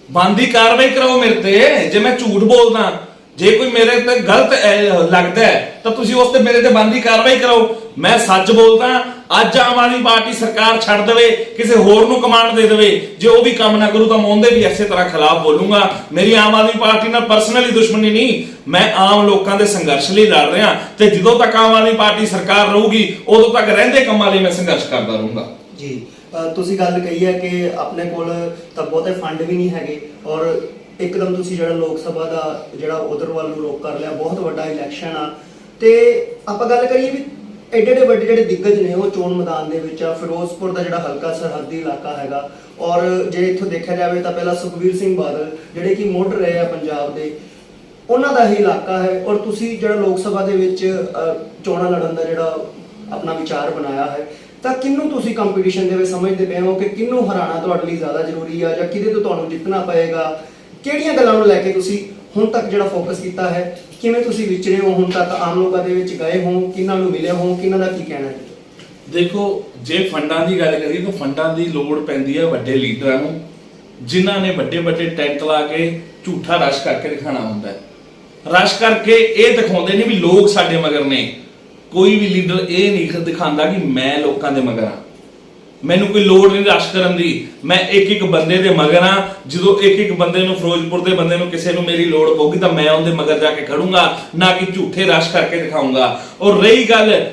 ਬੰਦੀ ਕਾਰਵਾਈ ਕਰਾਓ ਮੇਰੇ ਤੇ, ਜੇ ਮੈਂ ਝੂਠ ਬੋਲਦਾ ਜੇ ਕੋਈ ਮੇਰੇ ਤੇ ਗਲਤ ਅਹ, ਲੱਗਦਾ ਹੈ ਤਾਂ ਤੁਸੀਂ ਉਸ ਤੇ ਮੇਰੇ ਤੇ ਬੰਦੀ ਕਾਰਵਾਈ ਕਰਾਓ। ਮੈਂ ਸੱਚ ਬੋਲਦਾ ਅੱਜ ਆਮ ਆਦਮੀ ਪਾਰਟੀ ਸਰਕਾਰ ਛੱਡ ਦੇਵੇ ਕਿਸੇ ਹੋਰ ਨੂੰ ਕਮਾਂਡ ਦੇ ਦੇਵੇ ਜੇ ਉਹ ਵੀ ਕੰਮ ਨਾ ਕਰੂ ਤਾਂ ਮੈਂ ਉਹਦੇ ਵੀ ਇਸੇ ਤਰ੍ਹਾਂ ਖਿਲਾਫ ਬੋਲੂੰਗਾ। ਮੇਰੀ ਆਮ ਆਦਮੀ ਪਾਰਟੀ ਨਾਲ ਪਰਸਨਲੀ ਦੁਸ਼ਮਣੀ ਨਹੀਂ ਮੈਂ ਆਮ ਲੋਕਾਂ ਦੇ ਸੰਘਰਸ਼ ਲਈ ਲੜ ਰਿਹਾ ਤੇ ਜਦੋਂ ਤੱਕ ਆਮ ਆਦਮੀ ਪਾਰਟੀ ਸਰਕਾਰ ਰਹੂਗੀ ਉਦੋਂ ਤੱਕ ਰਹਿੰਦੇ ਕੰਮਾਂ ਲਈ ਮੈਂ ਸੰਘਰਸ਼ ਕਰਦਾ ਰਹੂੰਗਾ। ਜੀ ਅ, ਤੁਸੀਂ ਗੱਲ ਕਹੀ ਹੈ ਕਿ ਆਪਣੇ ਕੋਲ ਤਾਂ ਬਹੁਤੇ ਫੰਡ ਵੀ ਨਹੀਂ ਹੈਗੇ ਔਰ ਇੱਕਦਮ ਤੁਸੀਂ ਜਿਹੜਾ ਲੋਕ ਸਭਾ ਦਾ ਜਿਹੜਾ ਉਧਰ ਵੱਲ ਨੂੰ ਰੋਕ ਕਰ ਲਿਆ, ਬਹੁਤ ਵੱਡਾ ਇਲੈਕਸ਼ਨ ਆ। ਤੇ ਆਪਾਂ ਗੱਲ ਕਰੀਏ ਵੀ ਐਡੇ ਐਡੇ ਵੱਡੇ ਜਿਹੜੇ ਦਿੱਗਜ ਨੇ, ਉਹ ਚੋਣ ਮੈਦਾਨ ਦੇ ਵਿੱਚ ਆ। ਫਿਰੋਜ਼ਪੁਰ ਦਾ ਜਿਹੜਾ ਹਲਕਾ ਸਰਹੱਦੀ ਇਲਾਕਾ ਹੈਗਾ, ਔਰ ਜੇ ਇੱਥੋਂ ਦੇਖਿਆ ਜਾਵੇ ਤਾਂ ਪਹਿਲਾਂ ਸੁਖਬੀਰ ਸਿੰਘ ਬਾਦਲ, ਜਿਹੜੇ ਕਿ ਮੁੱਢ ਰਹੇ ਆ ਪੰਜਾਬ ਦੇ, ਉਹਨਾਂ ਦਾ ਹੀ ਇਲਾਕਾ ਹੈ। ਔਰ ਤੁਸੀਂ ਜਿਹੜਾ ਲੋਕ ਸਭਾ ਦੇ ਵਿੱਚ ਚੋਣਾਂ ਲੜਨ ਦਾ ਜਿਹੜਾ ਆਪਣਾ ਵਿਚਾਰ ਬਣਾਇਆ ਹੈ, ਤਾਂ ਕਿਹਨੂੰ ਤੁਸੀਂ ਕੰਪੀਟੀਸ਼ਨ ਦੇ ਵਿੱਚ ਸਮਝਦੇ ਪਏ ਹੋ ਕਿ ਕਿਹਨੂੰ ਹਰਾਣਾ ਤੁਹਾਡੇ ਲਈ ਜ਼ਿਆਦਾ ਜ਼ਰੂਰੀ ਆ ਜਾਂ ਕਿਹਦੇ ਤੋਂ ਤੁਹਾਨੂੰ ਜਿੱਤਣਾ ਪਏਗਾ? ਕਿਹੜੀਆਂ ਗੱਲਾਂ ਨੂੰ ਲੈ ਕੇ ਤੁਸੀਂ ਹੁਣ ਤੱਕ ਜਿਹੜਾ ਫੋਕਸ ਕੀਤਾ ਹੈ? ਕਿਵੇਂ ਤੁਸੀਂ ਵਿਚਰੇ ਹੋ ਹੁਣ ਤੱਕ? ਆਮ ਲੋਕਾਂ ਦੇ ਵਿੱਚ ਗਏ ਹੋ? ਕਿਹਨਾਂ ਨੂੰ ਮਿਲੇ ਹੋ? ਕਿਹਨਾਂ ਦਾ ਕੀ ਕਹਿਣਾ ਹੈ? ਦੇਖੋ, ਜੇ ਫੰਡਾਂ ਦੀ ਗੱਲ ਕਰੀਏ ਤਾਂ ਫੰਡਾਂ ਦੀ ਲੋੜ ਪੈਂਦੀ ਹੈ ਵੱਡੇ ਲੀਡਰਾਂ ਨੂੰ, ਜਿਨ੍ਹਾਂ ਨੇ ਵੱਡੇ ਵੱਡੇ ਟੈਂਟ ਲਾ ਕੇ ਝੂਠਾ ਰਸ਼ ਕਰਕੇ ਦਿਖਾਣਾ ਹੁੰਦਾ ਹੈ। ਰਸ਼ ਕਰਕੇ ਇਹ ਦਿਖਾਉਂਦੇ ਨੇ ਵੀ ਲੋਕ ਸਾਡੇ ਮਗਰ ਨੇ। ਕੋਈ ਵੀ ਲੀਡਰ ਇਹ ਨਹੀਂ ਦਿਖਾਉਂਦਾ ਕਿ ਮੈਂ ਲੋਕਾਂ ਦੇ ਮਗਰ ਹਾਂ। ਮੈਨੂੰ ਕੋਈ ਲੋੜ ਨਹੀਂ ਰਸ਼ ਕਰਨ ਦੀ। ਮੈਂ ਇੱਕ ਇੱਕ ਬੰਦੇ ਦੇ ਮਗਰ ਹਾਂ। ਜਦੋਂ ਇੱਕ ਇੱਕ ਬੰਦੇ ਨੂੰ ਫਿਰੋਜ਼ਪੁਰ ਦੇ ਬੰਦੇ ਨੂੰ ਕਿਸੇ ਨੂੰ ਮੇਰੀ ਲੋੜ ਪਊਗੀ ਤਾਂ ਮੈਂ ਉਹਦੇ ਮਗਰ ਜਾ ਕੇ ਖੜੂੰਗਾ, ਨਾ ਕਿ ਝੂਠੇ ਰਸ਼ ਕਰਕੇ ਦਿਖਾਊਂਗਾ। ਔਰ ਰਹੀ ਗੱਲ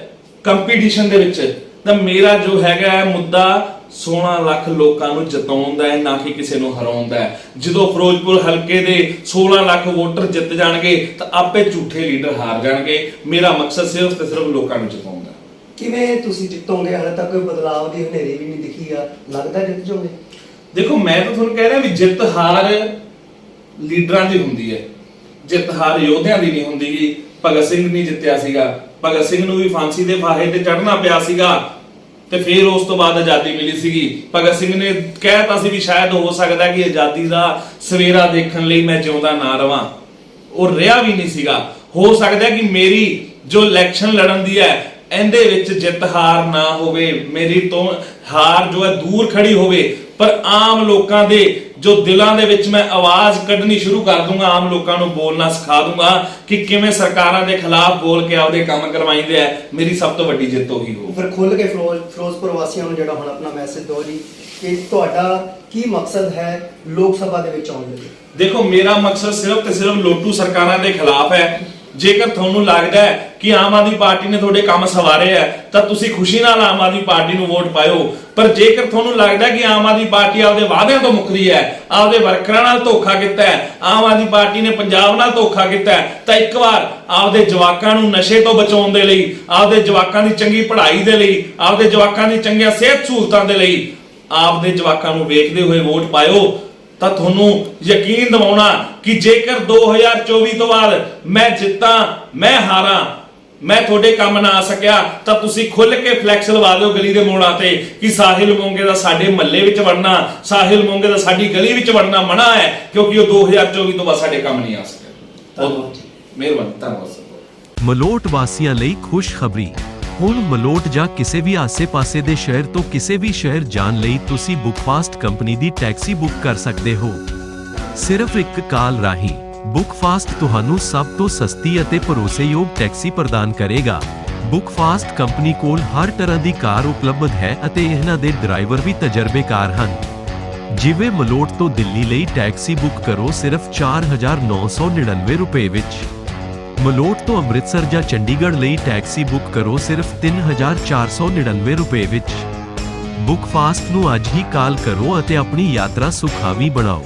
ਕੰਪੀਟੀਸ਼ਨ ਦੇ ਵਿੱਚ, ਤਾਂ ਮੇਰਾ ਜੋ ਹੈਗਾ ਹੈ ਮੁੱਦਾ 16 ਲੱਖ ਲੋਕਾਂ ਨੂੰ ਜਿਤਾਉਣ ਦਾ ਹੈ, ਨਾ ਕਿ ਕਿਸੇ ਨੂੰ ਹਰਾਉਣ ਦਾ ਹੈ। ਜਦੋਂ ਫਿਰੋਜ਼ਪੁਰ ਹਲਕੇ ਦੇ 16 ਲੱਖ ਵੋਟਰ ਜਿੱਤ ਜਾਣਗੇ, ਤਾਂ ਆਪੇ ਝੂਠੇ ਲੀਡਰ ਹਾਰ ਜਾਣਗੇ। ਮੇਰਾ ਮਕਸਦ ਸਿਰਫ ਤੇ ਸਿਰਫ ਲੋਕਾਂ ਨੂੰ ਜਿਤਾਉਣ। ਕਿਵੇਂ ਤੁਸੀਂ ਜਿੱਤੋਗੇ ਹਾਲੇ ਤੱਕ ਕੋਈ ਬਦਲਾਅ ਦੀ ਹਨੇਰੀ ਵੀ ਨਹੀਂ ਦਿਖੀ ਆ। ਲੱਗਦਾ ਜਿੱਤ ਜਾਓਗੇ? ਦੇਖੋ, ਮੈਂ ਤਾਂ ਤੁਹਾਨੂੰ ਕਹਿ ਰਿਹਾ ਵੀ ਜਿੱਤ ਹਾਰ ਲੀਡਰਾਂ ਦੀ ਹੁੰਦੀ ਹੈ। ਜਿੱਤ ਹਾਰ ਯੋਧਿਆਂ ਦੀ ਨਹੀਂ ਹੁੰਦੀ ਗੀ। ਭਗਤ ਸਿੰਘ ਨਹੀਂ ਜਿੱਤਿਆ ਸੀਗਾ। ਭਗਤ ਸਿੰਘ ਨੂੰ ਵੀ ਫਾਂਸੀ ਦੇ ਫਾਹੇ ਤੇ ਚੜ੍ਹਨਾ ਪਿਆ ਸੀਗਾ ਤੇ ਫਿਰ ਉਸ ਤੋਂ ਬਾਅਦ ਆਜ਼ਾਦੀ ਮਿਲੀ ਸੀਗੀ। ਭਗਤ ਸਿੰਘ ਨੇ ਕਹਿਤਾ ਸੀ ਵੀ ਸ਼ਾਇਦ ਹੋ ਸਕਦਾ ਕਿ ਆਜ਼ਾਦੀ ਦਾ ਸਵੇਰਾ ਦੇਖਣ ਲਈ ਮੈਂ ਜਿਉਂਦਾ ਨਾ ਰਵਾਂ। ਉਹ ਰਿਹਾ ਵੀ ਨਹੀਂ ਸੀਗਾ। ਹੋ ਸਕਦਾ ਕਿ ਮੇਰੀ ਜੋ ਇਲੈਕਸ਼ਨ ਲੜਨ ਦੀ ਹੈ ਇਹਦੇ ਵਿੱਚ ਜਿੱਤ ਹਾਰ ਨਾ ਹੋਵੇ ਮੇਰੀ ਤੋਂ ਹਾਰ ਜੋ ਹੈ ਦੂਰ ਖੜੀ ਹੋਵੇ। ਪਰ ਆਮ ਲੋਕਾਂ ਦੇ ਜੋ ਦਿਲਾਂ ਦੇ ਵਿੱਚ ਮੈਂ ਆਵਾਜ਼ ਕੱਢਣੀ ਸ਼ੁਰੂ ਕਰ ਦੂੰਗਾ ਆਮ ਲੋਕਾਂ ਨੂੰ ਬੋਲਣਾ ਸਿਖਾ ਦੂੰਗਾ ਕਿ ਕਿਵੇਂ ਸਰਕਾਰਾਂ ਦੇ ਖਿਲਾਫ ਬੋਲ ਕੇ ਆਪਦੇ ਕੰਮ ਕਰਵਾਈਂਦੇ ਆ ਮੇਰੀ ਸਭ ਤੋਂ ਵੱਡੀ ਜਿੱਤ ਉਹੀ ਹੋਊ। ਫਿਰ ਖੁੱਲ ਕੇ ਫਿਰੋਜ਼ ਫਿਰੋਜ਼ਪੁਰ ਵਾਸੀਆਂ ਨੂੰ ਜਿਹੜਾ ਹੁਣ ਆਪਣਾ ਮੈਸੇਜ ਦਿਓ ਜੀ ਕਿ ਤੁਹਾਡਾ ਕੀ ਮਕਸਦ ਹੈ ਲੋਕ ਸਭਾ ਦੇ ਵਿੱਚ ਆਉਣ ਲਈ? ਦੇਖੋ ਮੇਰਾ ਮਕਸਦ ਸਿਰਫ ਤੇ ਸਿਰਫ ਲੋਟੂ ਸਰਕਾਰਾਂ ਦੇ ਖਿਲਾਫ ਹੈ। ਜੇਕਰ ਤੁਹਾਨੂੰ ਲੱਗਦਾ ਹੈ ਕਿ ਆਮ ਆਦਮੀ ਪਾਰਟੀ ਨੇ ਤੁਹਾਡੇ ਕੰਮ ਸਵਾਰੇ ਹੈ ਤਾਂ ਤੁਸੀਂ ਖੁਸ਼ੀ ਨਾਲ ਆਮ ਆਦਮੀ ਪਾਰਟੀ ਨੂੰ ਵੋਟ ਪਾਇਓ। ਪਰ ਜੇਕਰ ਤੁਹਾਨੂੰ ਲੱਗਦਾ ਕਿ ਆਮ ਆਦਮੀ ਪਾਰਟੀ ਆਪਦੇ ਵਾਅਦਿਆਂ ਤੋਂ ਮੁੱਕਰੀ ਹੈ, ਆਪਦੇ ਵਰਕਰਾਂ ਨਾਲ ਧੋਖਾ ਕੀਤਾ ਹੈ, ਆਮ ਆਦਮੀ ਪਾਰਟੀ ਨੇ ਪੰਜਾਬ ਨਾਲ ਧੋਖਾ ਕੀਤਾ ਹੈ, ਤਾਂ ਇੱਕ ਵਾਰ ਆਪਦੇ ਜਵਾਕਾਂ ਨੂੰ ਨਸ਼ੇ ਤੋਂ ਬਚਾਉਣ ਦੇ ਲਈ, ਆਪਦੇ ਜਵਾਕਾਂ ਦੀ ਚੰਗੀ ਪੜ੍ਹਾਈ ਦੇ ਲਈ, ਆਪਦੇ ਜਵਾਕਾਂ ਦੀ ਚੰਗੀਆਂ ਸਿਹਤ ਸਹੂਲਤਾਂ ਦੇ ਲਈ ਆਪਦੇ ਜਵਾਕਾਂ ਨੂੰ ਵੇਖਦੇ ਹੋਏ ਵੋਟ ਪਾਇਓ, ਤਾਂ ਤੁਹਾਨੂੰ ਯਕੀਨ ਦਿਵਾਉਣਾ ਕਿ ਜੇਕਰ 2024 ਤੋਂ ਬਾਅਦ ਮੈਂ ਜਿੱਤਾਂ, ਮੈਂ ਹਾਰਾਂ ਮੈਂ ਤੁਹਾਡੇ ਕੰਮ ਨਾ ਆ ਸਕਿਆ ਤਾਂ ਤੁਸੀਂ ਖੁੱਲ ਕੇ ਫਲੈਕਸ ਲਵਾ ਦਿਓ ਗਲੀ ਦੇ ਮੋੜਾਂ ਤੇ ਕਿ ਸਾਹਿਲ ਮੋਂਗੇ ਦਾ ਸਾਡੇ ਮੱਲੇ ਵਿੱਚ ਵੜਨਾ ਸਾਹਿਲ ਮੋਂਗੇ ਦਾ ਸਾਡੀ ਗਲੀ ਵਿੱਚ ਵੜਨਾ ਮਨਾ ਹੈ ਕਿਉਂਕਿ ਉਹ 2024 ਤੋਂ ਬਾਅਦ ਸਾਡੇ ਕੰਮ ਨਹੀਂ ਆ ਸਕਿਆ। ਮਿਹਰਬਾਨੀ ਧੰਨਵਾਦ ਸਰ। ਮਲੋਟ ਵਾਸੀਆਂ ਲਈ ਖੁਸ਼ਖਬਰੀ ਹੁਣ ਮਲੋਟ ਜਾਂ ਕਿਸੇ ਵੀ ਆਸੇ-ਪਾਸੇ ਦੇ ਸ਼ਹਿਰ ਤੋਂ ਕਿਸੇ ਵੀ ਸ਼ਹਿਰ ਜਾਣ ਲਈ ਤੁਸੀਂ ਬੁੱਕਫਾਸਟ ਕੰਪਨੀ ਦੀ ਟੈਕਸੀ ਬੁੱਕ ਕਰ ਸਕਦੇ ਹੋ। ਸਿਰਫ ਇੱਕ ਕਾਲ ਰਾਹੀਂ। ਬੁੱਕਫਾਸਟ ਤੁਹਾਨੂੰ ਸਭ ਤੋਂ ਸਸਤੀ ਅਤੇ ਭਰੋਸੇਯੋਗ ਟੈਕਸੀ ਪ੍ਰਦਾਨ ਕਰੇਗਾ। ਬੁੱਕਫਾਸਟ ਕੰਪਨੀ ਕੋਲ ਹਰ ਤਰ੍ਹਾਂ ਦੀ ਕਾਰ ਉਪਲਬਧ ਹੈ ਅਤੇ ਇਹਨਾਂ ਦੇ ਡਰਾਈਵਰ ਵੀ ਤਜਰਬੇਕਾਰ ਹਨ। ਜਿਵੇਂ ਮਲੋਟ ਤੋਂ ਦਿੱਲੀ ਲਈ ਟੈਕਸੀ ਬੁੱਕ ਕਰੋ ਸਿਰਫ 4999 ਰੁਪਏ ਵਿੱਚ। ਮਲੋਟ ਤੋਂ ਅੰਮ੍ਰਿਤਸਰ ਜਾਂ ਚੰਡੀਗੜ੍ਹ ਲਈ ਟੈਕਸੀ ਬੁੱਕ ਕਰੋ ਸਿਰਫ 3499 ਰੁਪਏ ਵਿੱਚ। ਬੁੱਕ ਫਾਸਟ ਨੂੰ ਅੱਜ ਹੀ ਕਾਲ ਕਰੋ ਅਤੇ ਆਪਣੀ ਯਾਤਰਾ ਸੁਖਾਵੀ ਬਣਾਓ।